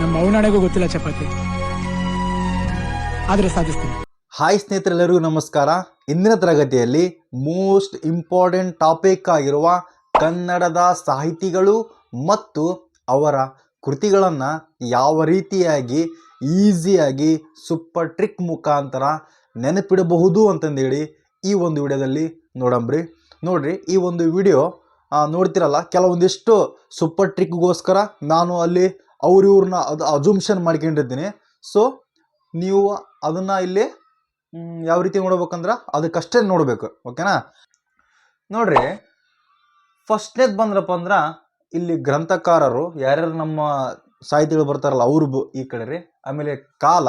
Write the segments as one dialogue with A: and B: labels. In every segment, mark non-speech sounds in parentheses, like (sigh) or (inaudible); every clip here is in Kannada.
A: ನಮ್ಮ ಗೊತ್ತಿಲ್ಲ ಚಪಾತಿ. ಆದ್ರೆ ಸಾಧಿಸ್ತೀನಿ.
B: ಹಾಯ್ ಸ್ನೇಹಿತರೆಲ್ಲರಿಗೂ ನಮಸ್ಕಾರ. ಇಂದಿನ ತರಗತಿಯಲ್ಲಿ ಮೋಸ್ಟ್ ಇಂಪಾರ್ಟೆಂಟ್ ಟಾಪಿಕ್ ಆಗಿರುವ ಕನ್ನಡದ ಸಾಹಿತಿಗಳು ಮತ್ತು ಅವರ ಕೃತಿಗಳನ್ನು ಯಾವ ರೀತಿಯಾಗಿ ಈಸಿಯಾಗಿ ಸೂಪರ್ ಟ್ರಿಕ್ ಮುಖಾಂತರ ನೆನಪಿಡಬಹುದು ಅಂತಂದೇಳಿ ಈ ಒಂದು ವಿಡಿಯೋದಲ್ಲಿ ನೋಡಂಬ್ರಿ ನೋಡ್ರಿ, ಈ ಒಂದು ವಿಡಿಯೋ ನೋಡ್ತಿರಲ್ಲ, ಕೆಲವೊಂದಿಷ್ಟು ಸೂಪರ್ ಟ್ರಿಕ್ಗೋಸ್ಕರ ನಾನು ಅಲ್ಲಿ ಅವ್ರ ಇವ್ರನ್ನ ಅದು ಅಜುಮ್ಷನ್ ಮಾಡ್ಕೊಂಡಿರ್ತೀನಿ. ಸೊ ನೀವು ಅದನ್ನು ಇಲ್ಲಿ ಯಾವ ರೀತಿ ನೋಡ್ಬೇಕಂದ್ರೆ ಅದಕ್ಕಷ್ಟೇ ನೋಡಬೇಕು ಓಕೆನಾ ನೋಡ್ರಿ ಫಸ್ಟ್ನೇದು ಬಂದ್ರಪ್ಪ ಅಂದ್ರೆ ಇಲ್ಲಿ ಗ್ರಂಥಕಾರರು, ಯಾರ್ಯಾರು ನಮ್ಮ ಸಾಹಿತಿಗಳು ಬರ್ತಾರಲ್ಲ ಅವ್ರು ಈ ಕಡೆ ರೀ. ಆಮೇಲೆ ಕಾಲ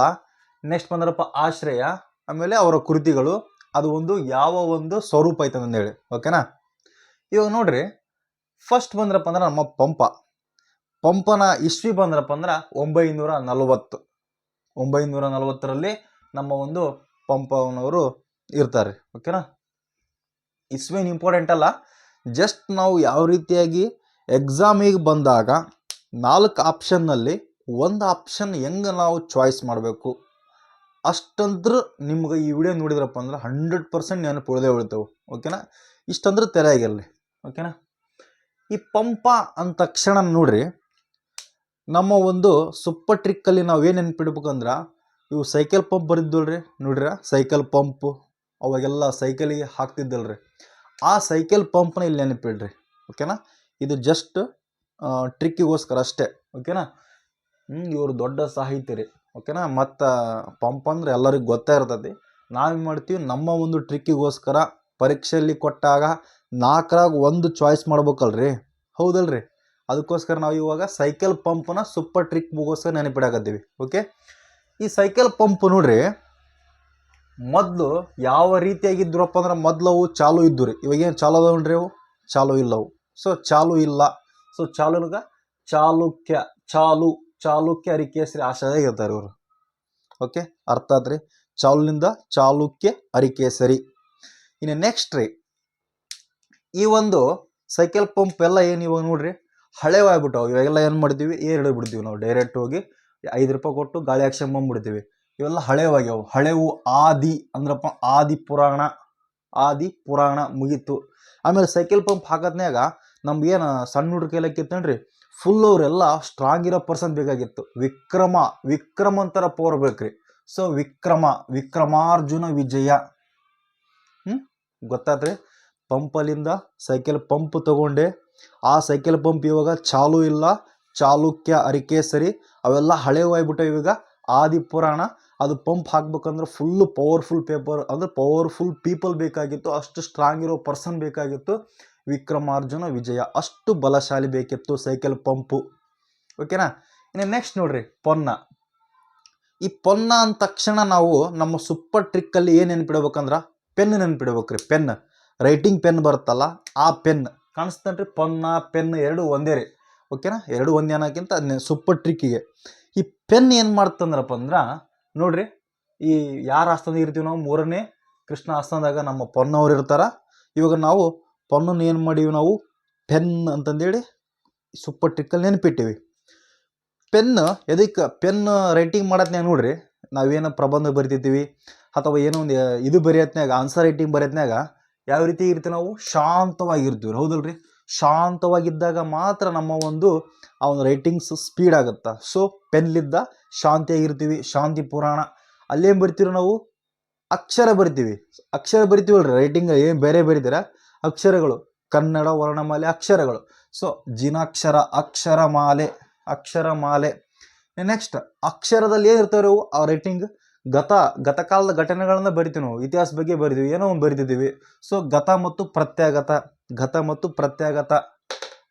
B: ನೆಕ್ಸ್ಟ್ ಬಂದ್ರಪ್ಪ ಆಶ್ರಯ, ಆಮೇಲೆ ಅವರ ಕೃತಿಗಳು, ಅದು ಒಂದು ಯಾವ ಒಂದು ಸ್ವರೂಪ ಐತೆ ಹೇಳಿ ಓಕೆನಾ ಇವಾಗ ನೋಡ್ರಿ ಫಸ್ಟ್ ಬಂದ್ರಪ್ಪ ಅಂದ್ರೆ ನಮ್ಮ ಪಂಪ. ಪಂಪನ ಇಸ್ವಿ ಬಂದ್ರಪ್ಪ ಅಂದ್ರೆ ಒಂಬೈನೂರ ನಲವತ್ತು. ಒಂಬೈನೂರ ನಲವತ್ತರಲ್ಲಿ ನಮ್ಮ ಒಂದು ಪಂಪನವರು ಇರ್ತಾರೆ. ಓಕೆನಾ ಇಸ್ವೇನ್ ಇಂಪಾರ್ಟೆಂಟ್ ಅಲ್ಲ. ಜಸ್ಟ್ ನಾವು ಯಾವ ರೀತಿಯಾಗಿ ಎಕ್ಸಾಮಿಗೆ ಬಂದಾಗ ನಾಲ್ಕು ಆಪ್ಷನ್ನಲ್ಲಿ ಒಂದು ಆಪ್ಷನ್ ಹೆಂಗೆ ನಾವು ಚಾಯ್ಸ್ ಮಾಡಬೇಕು? ಅಷ್ಟಂದ್ರೆ ನಿಮ್ಗೆ ಈ ವಿಡಿಯೋ ನೋಡಿದ್ರಪ್ಪ ಅಂದ್ರೆ ಹಂಡ್ರೆಡ್ ಪರ್ಸೆಂಟ್ ನೆನಪು ಉಳಿದೇ ಉಳಿತೇವೆ. ಓಕೆನಾ ಇಷ್ಟಂದ್ರೆ ತೆರೆಯಾಗಿರಲಿ ಓಕೆನಾ ಈ ಪಂಪ ಅಂದ ತಕ್ಷಣ ನೋಡ್ರಿ ನಮ್ಮ ಒಂದು ಸೂಪರ್ ಟ್ರಿಕ್ಕಲ್ಲಿ ನಾವು ಏನು ನೆನ್ಪಿಡ್ಬೇಕಂದ್ರೆ, ಇವು ಸೈಕಲ್ ಪಂಪ್ ಬರಿದ್ದಲ್ರಿ ನೋಡ್ರಿ ಸೈಕಲ್ ಪಂಪು ಅವಾಗೆಲ್ಲ ಸೈಕಲಿಗೆ ಹಾಕ್ತಿದ್ದಲ್ರಿ. ಆ ಸೈಕಲ್ ಪಂಪ್ನ ಇಲ್ಲಿ ನೆನಪಿಡ್ರಿ ಓಕೆನಾ ಇದು ಜಸ್ಟ್ ಟ್ರಿಕ್ಕಿಗೋಸ್ಕರ ಅಷ್ಟೇ ಓಕೆನಾ ಇವರು ದೊಡ್ಡ ಸಾಹಿತಿ ರೀ ಓಕೆನಾ ಮತ್ತು ಪಂಪ್ ಅಂದ್ರೆ ಎಲ್ಲರಿಗೂ ಗೊತ್ತೇ ಇರ್ತದೆ ನಾವೇನು ಮಾಡ್ತೀವಿ, ನಮ್ಮ ಒಂದು ಟ್ರಿಕ್ಕಿಗೋಸ್ಕರ ಪರೀಕ್ಷೆಯಲ್ಲಿ ಕೊಟ್ಟಾಗ ನಾಲ್ಕರಾಗ ಒಂದು ಚಾಯ್ಸ್ ಮಾಡ್ಬೇಕಲ್ರಿ? ಹೌದಲ್ರಿ? ಅದಕ್ಕೋಸ್ಕರ ನಾವು ಇವಾಗ ಸೈಕಲ್ ಪಂಪ್ನ ಸೂಪರ್ ಟ್ರಿಕ್ ಮುಗೋಸ್ಕರ ನೆನಪಿಡಾಕತ್ತೀವಿ ಓಕೆ ಈ ಸೈಕಲ್ ಪಂಪ್ ನೋಡ್ರಿ, ಮೊದಲು ಯಾವ ರೀತಿಯಾಗಿದ್ರಪ್ಪ ಅಂದ್ರೆ ಮೊದಲು ಅವು ಚಾಲು ಇದ್ದು ರೀ. ಇವಾಗೇನು ಚಾಲು ಅದಾವ ನೋಡ್ರಿ ಅವು? ಚಾಲು ಇಲ್ಲವು. ಸೊ ಚಾಲು ಇಲ್ಲ. ಸೊ ಚಾಲುನಗ ಚಾಲುಕ್ಯ, ಚಾಲು, ಚಾಲುಕ್ಯ ಅರಿಕೇಸರಿ ಆಶಾದಾಗ ಇರ್ತಾರೆ ಇವರು. ಓಕೆ ಅರ್ಥ ಆದ್ರಿ ಚಾಲುನಿಂದ ಚಾಲುಕ್ಯ ಅರಿಕೇಸರಿ. ಇನ್ನು ನೆಕ್ಸ್ಟ್ ರೀ, ಈ ಒಂದು ಸೈಕಲ್ ಪಂಪ್ ಎಲ್ಲ ಏನು ಇವಾಗ ನೋಡ್ರಿ? ಹಳೆವಾಗ್ಬಿಟ್ಟವು. ಇವಾಗೆಲ್ಲ ಏನು ಮಾಡ್ತೀವಿ? ಏರ್ ಹಿಡಿದ್ಬಿಡ್ತೀವಿ ನಾವು. ಡೈರೆಕ್ಟ್ ಹೋಗಿ ಐದು ರೂಪಾಯಿ ಕೊಟ್ಟು ಗಾಳಿ ಹಾಕ್ಸ್ಕೊಂಡು ಬಂದ್ಬಿಡ್ತೀವಿ. ಇವೆಲ್ಲ ಹಳೆವಾಗ್ಯಾವು ಹಳೆವು ಆದಿ ಅಂದ್ರಪ್ಪ. ಆದಿ ಪುರಾಣ. ಆದಿ ಪುರಾಣ ಮುಗೀತು. ಆಮೇಲೆ ಸೈಕಲ್ ಪಂಪ್ ಹಾಕೋದ್ನ್ಯಾಗ ನಮ್ಗೆ ಏನು ಸಣ್ಣ ಹುಡುಗ ಕೈಲಕ್ಕಿತ್ತನ್ರಿ ಫುಲ್ ಅವರೆಲ್ಲ ಸ್ಟ್ರಾಂಗ್ ಇರೋ ಪರ್ಸನ್ ಬೇಕಾಗಿತ್ತು. ವಿಕ್ರಮ. ವಿಕ್ರಮ ಅಂತರ ಪವರ್ ಬೇಕ್ರಿ. ಸೊ ವಿಕ್ರಮ. ವಿಕ್ರಮಾರ್ಜುನ ವಿಜಯ. ಹ್ಞೂ ಗೊತ್ತಾತ್ರಿ? ಪಂಪಲ್ಲಿಂದ ಸೈಕಲ್ ಪಂಪ್ ತಗೊಂಡೆ. ಆ ಸೈಕಲ್ ಪಂಪ್ ಇವಾಗ ಚಾಲು ಇಲ್ಲ, ಚಾಲುಕ್ಯ ಅರಿಕೇಸರಿ ಅವೆಲ್ಲ ಹಳೆವಾಗ್ಬಿಟ್ಟವು ಇವಾಗ. ಆದಿ ಪುರಾಣ, ಅದು ಪಂಪ್ ಹಾಕ್ಬೇಕಂದ್ರೆ ಫುಲ್ಲು ಪವರ್ಫುಲ್ ಪೇಪರ್ ಅಂದರೆ ಪವರ್ಫುಲ್ ಪೀಪಲ್ ಬೇಕಾಗಿತ್ತು, ಅಷ್ಟು ಸ್ಟ್ರಾಂಗ್ ಇರೋ ಪರ್ಸನ್ ಬೇಕಾಗಿತ್ತು. ವಿಕ್ರಮಾರ್ಜುನ ವಿಜಯ, ಅಷ್ಟು ಬಲಶಾಲಿ ಬೇಕಿತ್ತು ಸೈಕಲ್ ಪಂಪು. ಓಕೆನಾ ಇನ್ನು ನೆಕ್ಸ್ಟ್ ನೋಡ್ರಿ, ಪೊನ್ನ. ಈ ಪೊನ್ನ ಅಂದ ತಕ್ಷಣ ನಾವು ನಮ್ಮ ಸೂಪರ್ ಟ್ರಿಕ್ಕಲ್ಲಿ ಏನು ನೆನ್ಪಿಡ್ಬೇಕಂದ್ರೆ ಪೆನ್ ನೆನ್ಪಿಡ್ಬೇಕ್ರಿ ಪೆನ್ ರೈಟಿಂಗ್ ಪೆನ್ ಬರುತ್ತಲ್ಲ, ಆ ಪೆನ್ ಕಾಣಿಸ್ತೇನ್ರಿ ಪೊನ್ನ, ಪೆನ್ ಎರಡು ಒಂದೇ ರೀ. ಓಕೆನಾ ಎರಡು ಒಂದೇ ಅನ್ನೋಕ್ಕಿಂತ ಸೂಪರ್ ಟ್ರಿಕ್ಕಿಗೆ ಈ ಪೆನ್ ಏನು ಮಾಡ್ತಂದ್ರಪ್ಪ ಅಂದ್ರೆ, ನೋಡ್ರಿ, ಈ ಯಾರ ಆಸ್ಥಾನದಾಗ ಇರ್ತೀವಿ ನಾವು? ಮೂರನೇ ಕೃಷ್ಣ ಆಸ್ಥಾನದಾಗ ನಮ್ಮ ಪೊನ್ನವ್ರು ಇರ್ತಾರ. ಇವಾಗ ನಾವು ಪೊನ್ನನ್ನು ಏನು ಮಾಡೀವಿ ನಾವು? ಪೆನ್ ಅಂತಂದೇಳಿ ಸೂಪರ್ ಟ್ರಿಕ್ಕಲ್ಲಿ ನೆನಪಿಟ್ಟಿವಿ. ಪೆನ್ ಎದಕ್ಕೆ ಪೆನ್ ರೈಟಿಂಗ್ ಮಾಡತ್ನ್ಯಾಗ ನೋಡ್ರಿ, ನಾವೇನು ಪ್ರಬಂಧ ಬರಿತಿದ್ದೀವಿ ಅಥವಾ ಏನೋ ಒಂದು ಇದು ಬರೆಯತ್ನಾಗ ಆನ್ಸರ್ ರೈಟಿಂಗ್ ಬರೆಯತ್ನ್ಯಾಗ ಯಾವ ರೀತಿ ಇರ್ತೀವಿ ನಾವು? ಶಾಂತವಾಗಿರ್ತೀವಿ. ಹೌದಲ್ರಿ? ಶಾಂತವಾಗಿದ್ದಾಗ ಮಾತ್ರ ನಮ್ಮ ಒಂದು, ಆ ಒಂದು ರೈಟಿಂಗ್ಸ್ ಸ್ಪೀಡ್ ಆಗುತ್ತಾ? ಸೊ ಪೆನ್ಲಿದ್ದ ಶಾಂತಿಯಾಗಿರ್ತೀವಿ ಶಾಂತಿ ಪುರಾಣ. ಅಲ್ಲೇನು ಬರಿತೀವಿ ನಾವು? ಅಕ್ಷರ ಬರಿತೀವಿ. ಅಕ್ಷರ ಬರಿತೀವಲ್ರಿ? ರೈಟಿಂಗ್ ಏನು ಬೇರೆ ಬರೀತೀರ? ಅಕ್ಷರಗಳು. ಕನ್ನಡ, ವರ್ಣಮಾಲೆ, ಅಕ್ಷರಗಳು. ಸೊ ಜಿನಾಕ್ಷರ, ಅಕ್ಷರಮಾಲೆ ಅಕ್ಷರಮಾಲೆ. ನೆಕ್ಸ್ಟ್ ಅಕ್ಷರದಲ್ಲಿ ಏನು ಇರ್ತಾವೆ ಅವು? ಆ ರೈಟಿಂಗ್ ಗತ, ಗತಕಾಲದ ಘಟನೆಗಳನ್ನ ಬರಿತೀವಿ ನಾವು, ಇತಿಹಾಸ ಬಗ್ಗೆ ಬರಿತೀವಿ, ಏನೋ ಒಂದು ಬರಿತಿದ್ದೀವಿ. ಸೊ ಗತ ಮತ್ತು ಪ್ರತ್ಯಾಗತ ಗತ ಮತ್ತು ಪ್ರತ್ಯಾಗತ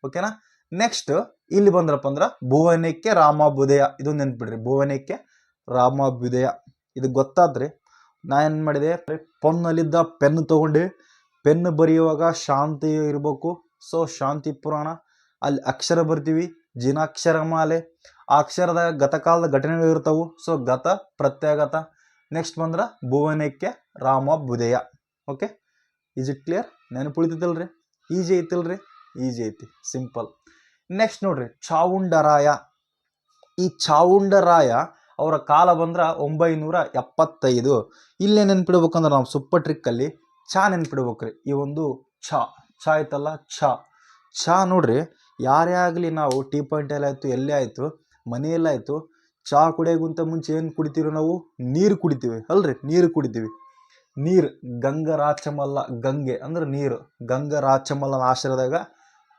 B: ಓಕೆನಾ ನೆಕ್ಸ್ಟ್ ಇಲ್ಲಿ ಬಂದ್ರಪ್ಪ ಅಂದ್ರೆ ಭುವನಕ್ಕೆ ರಾಮಾಭ್ಯುದಯ ಇದೊಂದು ನೆನ್ಪಿಡ್ರಿ, ಭುವನಕ್ಕೆ ರಾಮಾಭ್ಯುದಯ ಇದು ಗೊತ್ತಾದ್ರಿ ನಾ ಏನು ಮಾಡಿದೆ? ಪೊನ್ನಲ್ಲಿದ್ದ ಪೆನ್ ತೊಗೊಂಡು ಪೆನ್ ಬರೆಯುವಾಗ ಶಾಂತಿ ಇರಬೇಕು. ಸೊ ಶಾಂತಿ ಪುರಾಣ, ಅಲ್ಲಿ ಅಕ್ಷರ ಬರ್ತೀವಿ ಜಿನಾಕ್ಷರ ಮಾಲೆ ಆ ಅಕ್ಷರದ ಗತಕಾಲದ ಘಟನೆಗಳು ಇರ್ತವು ಸೊ ಗತ ಪ್ರತ್ಯಾಗತ ನೆಕ್ಸ್ಟ್ ಬಂದ್ರೆ ಭುವನಕ್ಕೆ ರಾಮ ಬುದಯ ಓಕೆ ಈಸ್ ಇಟ್ ಕ್ಲಿಯರ್ ನೆನಪುಳಿತೈತಲ್ರಿ? ಈಜಿ ಐತಿಲ್ರಿ? ಈಜಿ ಐತಿ. ಸಿಂಪಲ್ ನೆಕ್ಸ್ಟ್ ನೋಡ್ರಿ, ಚಾವುಂಡರಾಯ. ಈ ಚಾವುಂಡರಾಯ ಅವರ ಕಾಲ ಬಂದ್ರ ಒಂಬೈನೂರ ಎಪ್ಪತ್ತೈದು ಇಲ್ಲೇ ನೆನ್ಪಿಡ್ಬೇಕಂದ್ರೆ ನಾವು ಸೂಪರ್ ಟ್ರಿಕ್ಕಲ್ಲಿ ಚಾ ನೆನ್ಪಿಡ್ಬೇಕ್ರಿ. ಈ ಒಂದು ಚಾ ಚಾ ಆಯ್ತಲ್ಲ ಚಾ ಚಾ ನೋಡ್ರಿ ಯಾರೇ ಆಗಲಿ ನಾವು ಟೀ ಪಾಯಿಂಟಲ್ಲಿ ಆಯಿತು, ಎಲ್ಲೇ ಆಯಿತು ಮನೆಯಲ್ಲಾಯಿತು ಚಹಾ ಕುಡಿಯೋಕ್ಕಿಂತ ಮುಂಚೆ ಏನು ಕುಡಿತೀವಿ ನಾವು? ನೀರು ಕುಡಿತೀವಿ, ಅಲ್ರಿ? ನೀರು ಕುಡಿತೀವಿ. ನೀರು ಗಂಗರಾಚಮಲ್ಲ, ಗಂಗೆ ಅಂದ್ರೆ ನೀರು. ಗಂಗರಾಚಮಲ್ಲನ ಆಶ್ರಯದಾಗ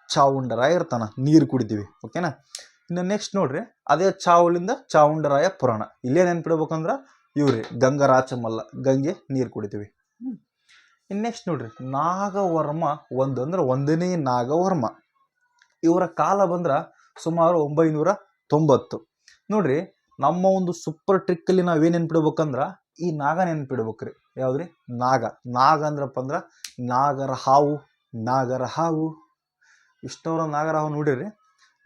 B: ಚಾವುಂಡರಾಯ ಇರ್ತಾನ, ನೀರು ಕುಡಿತೀವಿ ಓಕೆನಾ ಇನ್ನು ನೆಕ್ಸ್ಟ್ ನೋಡ್ರಿ, ಅದೇ ಚಾವುಳಿಂದ ಚಾವುಂಡರಾಯ ಪುರಾಣ. ಇಲ್ಲೇ ನೆನ್ಪಿಡ್ಬೇಕಂದ್ರೆ ಇವ್ರಿ, ಗಂಗರಾಚಮಲ್ಲ, ಗಂಗೆ, ನೀರು ಕುಡಿತೀವಿ. ಇನ್ನು ನೆಕ್ಸ್ಟ್ ನೋಡ್ರಿ, ನಾಗವರ್ಮ ಒಂದು ಅಂದ್ರೆ ಒಂದನೇ ನಾಗವರ್ಮ. ಇವರ ಕಾಲ ಬಂದ್ರೆ ಸುಮಾರು ಒಂಬೈನೂರ ತೊಂಬತ್ತು. ನೋಡ್ರಿ, ನಮ್ಮ ಒಂದು ಸೂಪರ್ ಟ್ರಿಕ್ಕಲ್ಲಿ ನಾವು ಏನು ನೆನ್ಪಿಡ್ಬೇಕಂದ್ರೆ, ಈ ನಾಗ ನೆನ್ಪಿಡ್ಬೇಕ್ರಿ. ಯಾವ್ದ್ರಿ? ನಾಗ. ನಾಗ ಅಂದ್ರಪ್ಪ ಅಂದ್ರೆ ನಾಗರ ಹಾವು ನಾಗರ ಹಾವು ಇಷ್ಟವರ ನಾಗರ ಹಾವು ನೋಡಿರಿ.